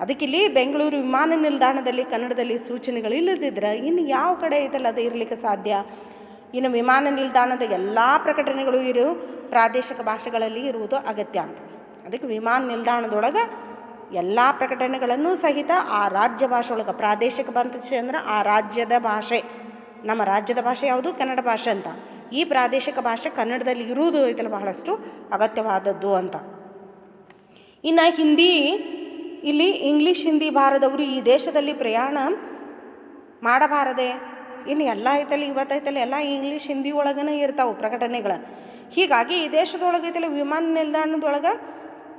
ಅದಕ್ಕಿಲ್ಲಿ ಬೆಂಗಳೂರು ವಿಮಾನ ನಿಲ್ದಾಣದಲ್ಲಿ ಕನ್ನಡದಲ್ಲಿ ಸೂಚನೆಗಳು ಇಲ್ಲದಿದ್ರೆ ಇನ್ನು ಯಾವ ಕಡೆ ಐತಲ್ಲ ಅದು ಇರಲಿಕ್ಕೆ ಸಾಧ್ಯ? ಇನ್ನು ವಿಮಾನ ನಿಲ್ದಾಣದ ಎಲ್ಲ ಪ್ರಕಟಣೆಗಳು ಇರು, ಪ್ರಾದೇಶಿಕ ಭಾಷೆಗಳಲ್ಲಿ ಇರುವುದು ಅಗತ್ಯ ಅಂತ. ಅದಕ್ಕೆ ವಿಮಾನ ನಿಲ್ದಾಣದೊಳಗೆ ಎಲ್ಲ ಪ್ರಕಟಣೆಗಳನ್ನು ಸಹಿತ ಆ ರಾಜ್ಯ ಭಾಷೆ ಒಳಗೆ, ಪ್ರಾದೇಶಿಕ ಭಾಷೆ ಅಂದ್ರೆ ಆ ರಾಜ್ಯದ ಭಾಷೆ. ನಮ್ಮ ರಾಜ್ಯದ ಭಾಷೆ ಯಾವುದು? ಕನ್ನಡ ಭಾಷೆ ಅಂತ. ಈ ಪ್ರಾದೇಶಿಕ ಭಾಷೆ ಕನ್ನಡದಲ್ಲಿ ಇರುವುದು ಐತಲ್ಲ ಬಹಳಷ್ಟು ಅಗತ್ಯವಾದದ್ದು ಅಂತ. ಇನ್ನು ಹಿಂದಿ ಇಲ್ಲಿ ಇಂಗ್ಲೀಷ್, ಹಿಂದಿ ಬಾರದವರು ಈ ದೇಶದಲ್ಲಿ ಪ್ರಯಾಣ ಮಾಡಬಾರದೆ? ಇನ್ನು ಎಲ್ಲ ಐತಲ್ಲ ಇವತ್ತೈತಲ್ಲ ಎಲ್ಲ ಇಂಗ್ಲೀಷ್, ಹಿಂದಿ ಒಳಗನೇ ಇರ್ತಾವೆ ಪ್ರಕಟಣೆಗಳು ಹೀಗಾಗಿ ಈ ದೇಶದೊಳಗೈತಲ್ಲ ವಿಮಾನ ನಿಲ್ದಾಣದೊಳಗೆ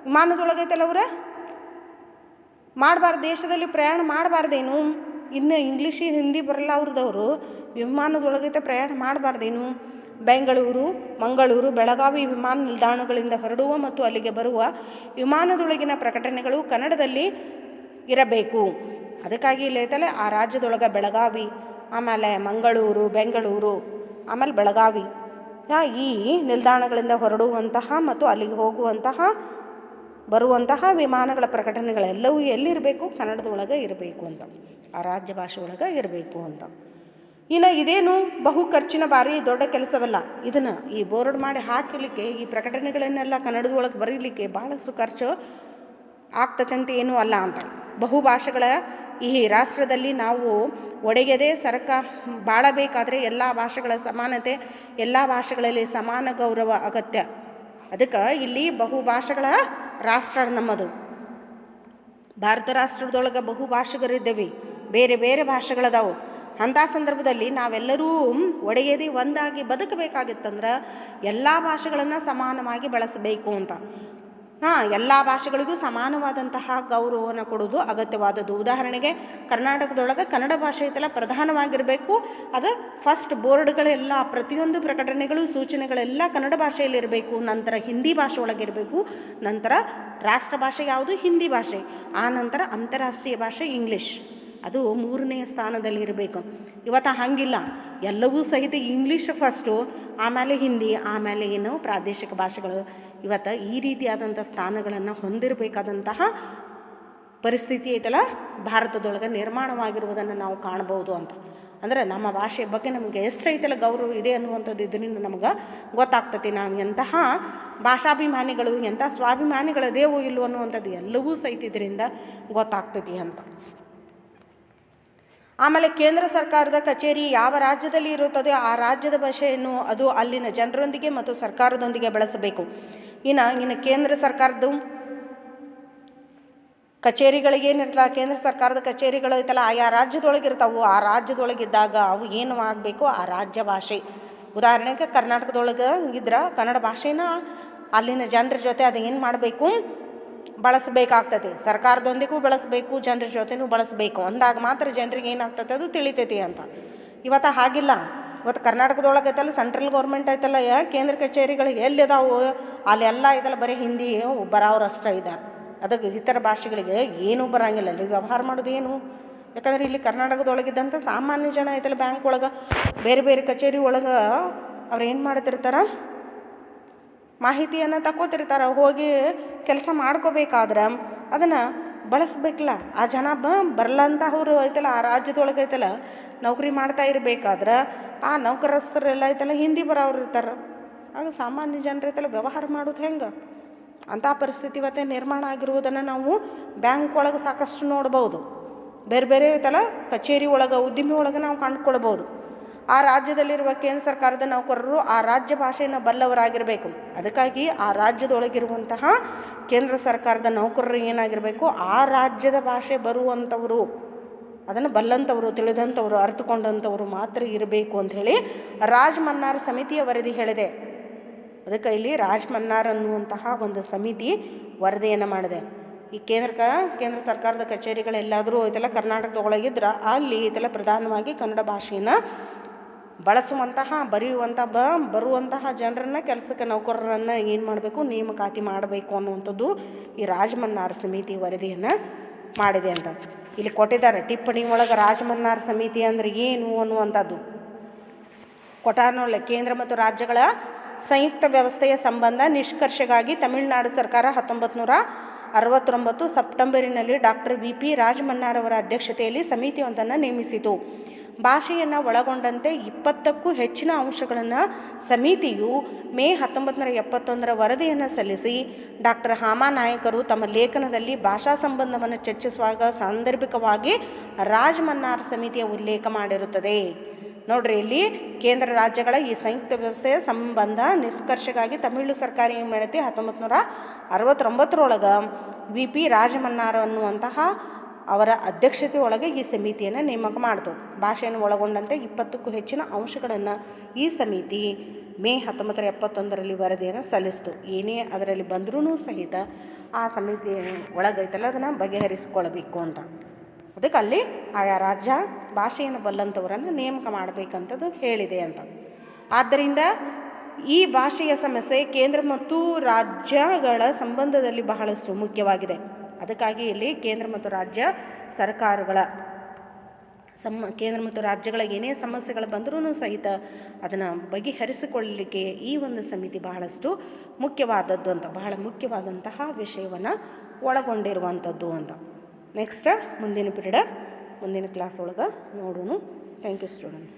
ವಿಮಾನದೊಳಗೈತಲ್ಲ ಅವರ? ಮಾಡಬಾರ್ದು, ದೇಶದಲ್ಲಿ ಪ್ರಯಾಣ ಮಾಡಬಾರ್ದೇನು? ಇನ್ನು ಇಂಗ್ಲೀಷ್, ಹಿಂದಿ ಬರಲ್ಲ ಅವ್ರದವರು, ವಿಮಾನದೊಳಗೈತೆ ಪ್ರಯಾಣ ಮಾಡಬಾರ್ದೇನು? ಬೆಂಗಳೂರು, ಮಂಗಳೂರು, ಬೆಳಗಾವಿ ವಿಮಾನ ನಿಲ್ದಾಣಗಳಿಂದ ಹೊರಡುವ ಮತ್ತು ಅಲ್ಲಿಗೆ ಬರುವ ವಿಮಾನದೊಳಗಿನ ಪ್ರಕಟಣೆಗಳು ಕನ್ನಡದಲ್ಲಿ ಇರಬೇಕು. ಅದಕ್ಕಾಗಿ ಇಲ್ಲಿ ಐತಲ್ಲ ಆ ರಾಜ್ಯದೊಳಗೆ ಬೆಳಗಾವಿ, ಆಮೇಲೆ ಮಂಗಳೂರು, ಬೆಂಗಳೂರು, ಆಮೇಲೆ ಬೆಳಗಾವಿ. ಈ ನಿಲ್ದಾಣಗಳಿಂದ ಹೊರಡುವಂತಹ ಮತ್ತು ಅಲ್ಲಿಗೆ ಹೋಗುವಂತಹ, ಬರುವಂತಹ ವಿಮಾನಗಳ ಪ್ರಕಟಣೆಗಳೆಲ್ಲವೂ ಎಲ್ಲಿರಬೇಕು? ಕನ್ನಡದೊಳಗೆ ಇರಬೇಕು ಅಂತ, ಆ ರಾಜ್ಯ ಭಾಷೆ ಒಳಗೆ ಇರಬೇಕು ಅಂತ. ಇನ್ನು ಇದೇನು ಬಹು ಖರ್ಚಿನ ಭಾರಿ ದೊಡ್ಡ ಕೆಲಸವಲ್ಲ. ಇದನ್ನು ಈ ಬೋರ್ಡ್ ಮಾಡಿ ಹಾಕಲಿಕ್ಕೆ, ಈ ಪ್ರಕಟಣೆಗಳನ್ನೆಲ್ಲ ಕನ್ನಡದೊಳಗೆ ಬರೀಲಿಕ್ಕೆ ಭಾಳಷ್ಟು ಖರ್ಚು ಆಗ್ತದೆ ಅಂತ ಏನೂ ಅಲ್ಲ ಅಂತ. ಬಹು ಭಾಷೆಗಳ ಈ ರಾಷ್ಟ್ರದಲ್ಲಿ ನಾವು ಒಡೆಯದೇ ಸರಕ ಬಾಳಬೇಕಾದರೆ ಎಲ್ಲ ಭಾಷೆಗಳ ಸಮಾನತೆ, ಎಲ್ಲ ಭಾಷೆಗಳಲ್ಲಿ ಸಮಾನ ಗೌರವ ಅಗತ್ಯ. ಅದಕ್ಕೆ ಇಲ್ಲಿ ಬಹುಭಾಷೆಗಳ ರಾಷ್ಟ್ರ ನಮ್ಮದು. ಭಾರತ ರಾಷ್ಟ್ರದೊಳಗೆ ಬಹು ಭಾಷೆಗರಿದ್ದೇವೆ ಬೇರೆ ಬೇರೆ ಭಾಷೆಗಳದಾವು. ಅಂಥ ಸಂದರ್ಭದಲ್ಲಿ ನಾವೆಲ್ಲರೂ ಒಡೆಯದಿ ಒಂದಾಗಿ ಬದುಕಬೇಕಾಗಿತ್ತಂದ್ರೆ ಎಲ್ಲ ಭಾಷೆಗಳನ್ನು ಸಮಾನವಾಗಿ ಬಳಸಬೇಕು ಅಂತ. ಹಾಂ, ಎಲ್ಲ ಭಾಷೆಗಳಿಗೂ ಸಮಾನವಾದಂತಹ ಗೌರವವನ್ನು ಕೊಡೋದು ಅಗತ್ಯವಾದದ್ದು. ಉದಾಹರಣೆಗೆ ಕರ್ನಾಟಕದೊಳಗೆ ಕನ್ನಡ ಭಾಷೆ ಐತಲ್ಲ, ಪ್ರಧಾನವಾಗಿರಬೇಕು. ಅದು ಫಸ್ಟ್ ಬೋರ್ಡ್ಗಳೆಲ್ಲ, ಪ್ರತಿಯೊಂದು ಪ್ರಕಟಣೆಗಳು, ಸೂಚನೆಗಳೆಲ್ಲ ಕನ್ನಡ ಭಾಷೆಯಲ್ಲಿರಬೇಕು. ನಂತರ ಹಿಂದಿ ಭಾಷೆ ಒಳಗಿರಬೇಕು. ನಂತರ ರಾಷ್ಟ್ರ ಭಾಷೆ ಯಾವುದು? ಹಿಂದಿ ಭಾಷೆ. ಆ ನಂತರ ಅಂತಾರಾಷ್ಟ್ರೀಯ ಭಾಷೆ ಇಂಗ್ಲೀಷ್ ಅದು ಮೂರನೆಯ ಸ್ಥಾನದಲ್ಲಿ ಇರಬೇಕು ಇವತ್ತು ಹಾಗಿಲ್ಲ. ಎಲ್ಲವೂ ಸಹಿತ ಇಂಗ್ಲೀಷ್ ಫಸ್ಟು ಆಮೇಲೆ ಹಿಂದಿ, ಆಮೇಲೆ ಏನು ಪ್ರಾದೇಶಿಕ ಭಾಷೆಗಳು ಇವತ್ತು ಈ ರೀತಿಯಾದಂಥ ಸ್ಥಾನಗಳನ್ನು ಹೊಂದಿರಬೇಕಾದಂತಹ ಪರಿಸ್ಥಿತಿ ಐತಲ್ಲ? ಭಾರತದೊಳಗೆ ನಿರ್ಮಾಣವಾಗಿರುವುದನ್ನು ನಾವು ಕಾಣ್ಬೋದು ಅಂತ. ಅಂದರೆ ನಮ್ಮ ಭಾಷೆಯ ಬಗ್ಗೆ ನಮಗೆ ಎಷ್ಟೈತಲ್ಲ ಗೌರವ ಇದೆ ಅನ್ನುವಂಥದ್ದು ಇದರಿಂದ ನಮಗೆ ಗೊತ್ತಾಗ್ತತಿ. ನಾವು ಎಂತಹ ಭಾಷಾಭಿಮಾನಿಗಳು ಎಂಥ ಸ್ವಾಭಿಮಾನಿಗಳದೇವೋ ಇಲ್ಲವೋ ಅನ್ನುವಂಥದ್ದು ಎಲ್ಲವೂ ಸಹಿತ ಇದರಿಂದ ಗೊತ್ತಾಗ್ತತಿ ಅಂತ. ಆಮೇಲೆ ಕೇಂದ್ರ ಸರ್ಕಾರದ ಕಚೇರಿ ಯಾವ ರಾಜ್ಯದಲ್ಲಿ ಇರುತ್ತದೆ, ಆ ರಾಜ್ಯದ ಭಾಷೆಯನ್ನು ಅದು ಅಲ್ಲಿನ ಜನರೊಂದಿಗೆ ಮತ್ತು ಸರ್ಕಾರದೊಂದಿಗೆ ಬಳಸಬೇಕು. ಇನ್ನು ಇನ್ನು ಕೇಂದ್ರ ಸರ್ಕಾರದ್ದು ಕಚೇರಿಗಳಿಗೆ ಏನಿರ್ತಲ್ಲ ಕೇಂದ್ರ ಸರ್ಕಾರದ ಕಚೇರಿಗಳು ಐತಲ್ಲ, ಆಯಾ ರಾಜ್ಯದೊಳಗೆ ಇರ್ತಾವೆ ಆ ರಾಜ್ಯದೊಳಗಿದ್ದಾಗ ಅವು ಏನು ಆಗಬೇಕು? ಆ ರಾಜ್ಯ ಭಾಷೆ. ಉದಾಹರಣೆಗೆ ಕರ್ನಾಟಕದೊಳಗೆ ಇದ್ರೆ ಕನ್ನಡ ಭಾಷೆನ ಅಲ್ಲಿನ ಜನರ ಜೊತೆ ಅದು ಏನು ಮಾಡಬೇಕು? ಬಳಸಬೇಕಾಗ್ತದೆ. ಸರ್ಕಾರದೊಂದಿಗೂ ಬಳಸಬೇಕು, ಜನರ ಜೊತೆನೂ ಬಳಸಬೇಕು. ಅಂದಾಗ ಮಾತ್ರ ಜನರಿಗೆ ಏನಾಗ್ತದೆ ಅದು ತಿಳಿತೈತಿ ಅಂತ. ಇವತ್ತು ಹಾಗಿಲ್ಲ. ಇವತ್ತು ಕರ್ನಾಟಕದೊಳಗೆ ಐತಲ್ಲ, ಸೆಂಟ್ರಲ್ ಗೌರ್ಮೆಂಟ್ ಐತಲ್ಲ ಯಾ- ಕೇಂದ್ರ ಕಚೇರಿಗಳು ಎಲ್ಲಿದಾವು ಅಲ್ಲೆಲ್ಲ ಐತಲ್ಲ ಬರೀ ಹಿಂದಿ ಬರೋರು ಅಷ್ಟೇ ಇದ್ದಾರೆ. ಅದಕ್ಕೆ ಇತರ ಭಾಷೆಗಳಿಗೆ ಏನೂ ಬರಂಗಿಲ್ಲ. ಅಲ್ಲಿ ವ್ಯವಹಾರ ಮಾಡೋದು ಏನು? ಯಾಕಂದ್ರೆ ಇಲ್ಲಿ ಕರ್ನಾಟಕದೊಳಗಿದ್ದಂಥ ಸಾಮಾನ್ಯ ಜನ ಐತಲ್ಲ, ಬ್ಯಾಂಕ್ ಒಳಗೆ, ಬೇರೆ ಬೇರೆ ಕಚೇರಿ ಒಳಗೆ ಅವ್ರು ಏನು ಮಾಡ್ತಿರ್ತಾರೆ? ಮಾಹಿತಿಯನ್ನು ತಗೋತಿರ್ತಾರೆ ಹೋಗಿ ಕೆಲಸ ಮಾಡ್ಕೋಬೇಕಾದ್ರೆ ಅದನ್ನು ಬಳಸ್ಬೇಕಲ್ಲ. ಆ ಜನ ಬ ಅವರು ಐತಲ್ಲ, ಆ ರಾಜ್ಯದೊಳಗೆ ಐತಲ್ಲ, ನೌಕರಿ ಮಾಡ್ತಾ ಇರಬೇಕಾದ್ರೆ ಆ ನೌಕರಸ್ಥರೆಲ್ಲ ಐತಲ್ಲ, ಹಿಂದಿ ಬರೋರು ಇರ್ತಾರೆ. ಆಗ ಸಾಮಾನ್ಯ ಜನರು ಐತಲ್ಲ, ವ್ಯವಹಾರ ಮಾಡೋದು ಹೆಂಗೆ? ಅಂಥ ಪರಿಸ್ಥಿತಿ ಇವತ್ತೇ ನಿರ್ಮಾಣ ಆಗಿರುವುದನ್ನು ನಾವು ಬ್ಯಾಂಕ್ ಒಳಗೆ ಸಾಕಷ್ಟು ನೋಡ್ಬೋದು. ಬೇರೆ ಬೇರೆ ಐತಲ್ಲ, ಕಚೇರಿ ಒಳಗೆ ಉದ್ದಿಮೆ ಒಳಗೆ ನಾವು ಕಂಡುಕೊಳ್ಬೋದು. ಆ ರಾಜ್ಯದಲ್ಲಿರುವ ಕೇಂದ್ರ ಸರ್ಕಾರದ ನೌಕರರು ಆ ರಾಜ್ಯ ಭಾಷೆಯನ್ನು ಬಲ್ಲವರಾಗಿರಬೇಕು. ಅದಕ್ಕಾಗಿ ಆ ರಾಜ್ಯದೊಳಗಿರುವಂತಹ ಕೇಂದ್ರ ಸರ್ಕಾರದ ನೌಕರರು ಏನಾಗಿರಬೇಕು, ಆ ರಾಜ್ಯದ ಭಾಷೆ ಬರುವಂಥವರು ಅದನ್ನು ಬಲ್ಲಂಥವರು ತಿಳಿದಂಥವರು ಅರ್ಥಕೊಂಡಂಥವರು ಮಾತ್ರ ಇರಬೇಕು ಅಂಥೇಳಿ ರಾಜ್ಮನ್ನಾರ್ ಸಮಿತಿಯ ವರದಿ ಹೇಳಿದೆ. ಅದಕ್ಕೆ ಇಲ್ಲಿ ರಾಜ್ಮನ್ನಾರ್ ಅನ್ನುವಂತಹ ಒಂದು ಸಮಿತಿ ವರದಿಯನ್ನು ಮಾಡಿದೆ. ಈ ಕೇಂದ್ರ ಕೇಂದ್ರ ಸರ್ಕಾರದ ಕಚೇರಿಗಳೆಲ್ಲಾದರೂ ಇದೆಲ್ಲ ಕರ್ನಾಟಕದೊಳಗಿದ್ರೆ ಅಲ್ಲಿ ಇದೆಲ್ಲ ಪ್ರಧಾನವಾಗಿ ಕನ್ನಡ ಭಾಷೆಯನ್ನು ಬಳಸುವಂತಹ ಬರೆಯುವಂಥ ಬ, ಬರುವಂತಹ ಜನರನ್ನ ಕೆಲಸಕ್ಕೆ ನೌಕರರನ್ನು ಏನು ಮಾಡಬೇಕು, ನೇಮಕಾತಿ ಮಾಡಬೇಕು ಅನ್ನುವಂಥದ್ದು ಈ ರಾಜಮನ್ನಾರ್ ಸಮಿತಿ ವರದಿಯನ್ನು ಮಾಡಿದೆ ಅಂತ. ಇಲ್ಲಿ ಕೊಟ್ಟಿದ್ದಾರೆ, ಟಿಪ್ಪಣಿ ಒಳಗೆ ರಾಜಮನ್ನಾರ್ ಸಮಿತಿ ಅಂದರೆ ಏನು ಅನ್ನುವಂಥದ್ದು. ಕೊಟಾರ್ನೊಳ್ಳೆ ಕೇಂದ್ರ ಮತ್ತು ರಾಜ್ಯಗಳ ಸಂಯುಕ್ತ ವ್ಯವಸ್ಥೆಯ ಸಂಬಂಧ ನಿಷ್ಕರ್ಷೆಗಾಗಿ ತಮಿಳುನಾಡು ಸರ್ಕಾರ ಹತ್ತೊಂಬತ್ತು ನೂರ ಅರವತ್ತೊಂಬತ್ತು ಸೆಪ್ಟೆಂಬರಿನಲ್ಲಿ ಡಾಕ್ಟರ್ ವಿ ಪಿ ಅವರ ಅಧ್ಯಕ್ಷತೆಯಲ್ಲಿ ಸಮಿತಿಯೊಂದನ್ನು ನೇಮಿಸಿತು. ಭಾಷೆಯನ್ನು ಒಳಗೊಂಡಂತೆ ಇಪ್ಪತ್ತಕ್ಕೂ ಹೆಚ್ಚಿನ ಅಂಶಗಳನ್ನು ಸಮಿತಿಯು ಮೇ ಹತ್ತೊಂಬತ್ತು ನೂರ ಎಪ್ಪತ್ತೊಂದರ ವರದಿಯನ್ನು ಸಲ್ಲಿಸಿ, ಡಾಕ್ಟರ್ ಹಾಮಾನಾಯಕರು ತಮ್ಮ ಲೇಖನದಲ್ಲಿ ಭಾಷಾ ಸಂಬಂಧವನ್ನು ಚರ್ಚಿಸುವಾಗ ಸಾಂದರ್ಭಿಕವಾಗಿ ರಾಜಮನ್ನಾರ್ ಸಮಿತಿಯ ಉಲ್ಲೇಖ ಮಾಡಿರುತ್ತದೆ. ನೋಡ್ರಿ ಇಲ್ಲಿ ಕೇಂದ್ರ ರಾಜ್ಯಗಳ ಈ ಸಂಯುಕ್ತ ವ್ಯವಸ್ಥೆಯ ಸಂಬಂಧ ನಿಷ್ಕರ್ಷೆಗಾಗಿ ತಮಿಳು ಸರ್ಕಾರ ಏನು ಹತ್ತೊಂಬತ್ತು ನೂರ ಅರವತ್ತೊಂಬತ್ತರೊಳಗೆ ವಿ ಪಿ ರಾಜಮನ್ನಾರ್ ಅನ್ನುವಂತಹ ಅವರ ಅಧ್ಯಕ್ಷತೆ ಒಳಗೆ ಈ ಸಮಿತಿಯನ್ನು ನೇಮಕ ಮಾಡಿತು. ಭಾಷೆಯನ್ನು ಒಳಗೊಂಡಂತೆ ಇಪ್ಪತ್ತಕ್ಕೂ ಹೆಚ್ಚಿನ ಅಂಶಗಳನ್ನು ಈ ಸಮಿತಿ ಮೇ ಹತ್ತೊಂಬತ್ತರ ಎಪ್ಪತ್ತೊಂದರಲ್ಲಿ ವರದಿಯನ್ನು ಸಲ್ಲಿಸಿತು. ಏನೇ ಅದರಲ್ಲಿ ಬಂದರೂ ಸಹಿತ ಆ ಸಮಿತಿ ಒಳಗೈತಲ್ಲ, ಅದನ್ನು ಬಗೆಹರಿಸಿಕೊಳ್ಬೇಕು ಅಂತ. ಅದಕ್ಕೆ ಅಲ್ಲಿ ಆಯಾ ರಾಜ್ಯ ಭಾಷೆಯನ್ನು ಬಲ್ಲಂಥವರನ್ನು ನೇಮಕ ಮಾಡಬೇಕಂತದ್ದು ಹೇಳಿದೆ ಅಂತ. ಆದ್ದರಿಂದ ಈ ಭಾಷೆಯ ಸಮಸ್ಯೆ ಕೇಂದ್ರ ಮತ್ತು ರಾಜ್ಯಗಳ ಸಂಬಂಧದಲ್ಲಿ ಬಹಳಷ್ಟು ಮುಖ್ಯವಾಗಿದೆ. ಅದಕ್ಕಾಗಿ ಇಲ್ಲಿ ಕೇಂದ್ರ ಮತ್ತು ರಾಜ್ಯ ಸರ್ಕಾರಗಳ ಸಮ, ಕೇಂದ್ರ ಮತ್ತು ರಾಜ್ಯಗಳ ಏನೇ ಸಮಸ್ಯೆಗಳು ಬಂದರೂ ಸಹಿತ ಅದನ್ನು ಬಗೆಹರಿಸಿಕೊಳ್ಳಲಿಕ್ಕೆ ಈ ಒಂದು ಸಮಿತಿ ಬಹಳಷ್ಟು ಮುಖ್ಯವಾದದ್ದು ಅಂತ, ಬಹಳ ಮುಖ್ಯವಾದಂತಹ ವಿಷಯವನ್ನು ಒಳಗೊಂಡಿರುವಂಥದ್ದು ಅಂತ. ನೆಕ್ಸ್ಟ್ ಮುಂದಿನ ಪಿರಿಯಡ, ಮುಂದಿನ ಕ್ಲಾಸ್ ಒಳಗೆ ನೋಡೋಣ ಥ್ಯಾಂಕ್ ಯು ಸ್ಟೂಡೆಂಟ್ಸ್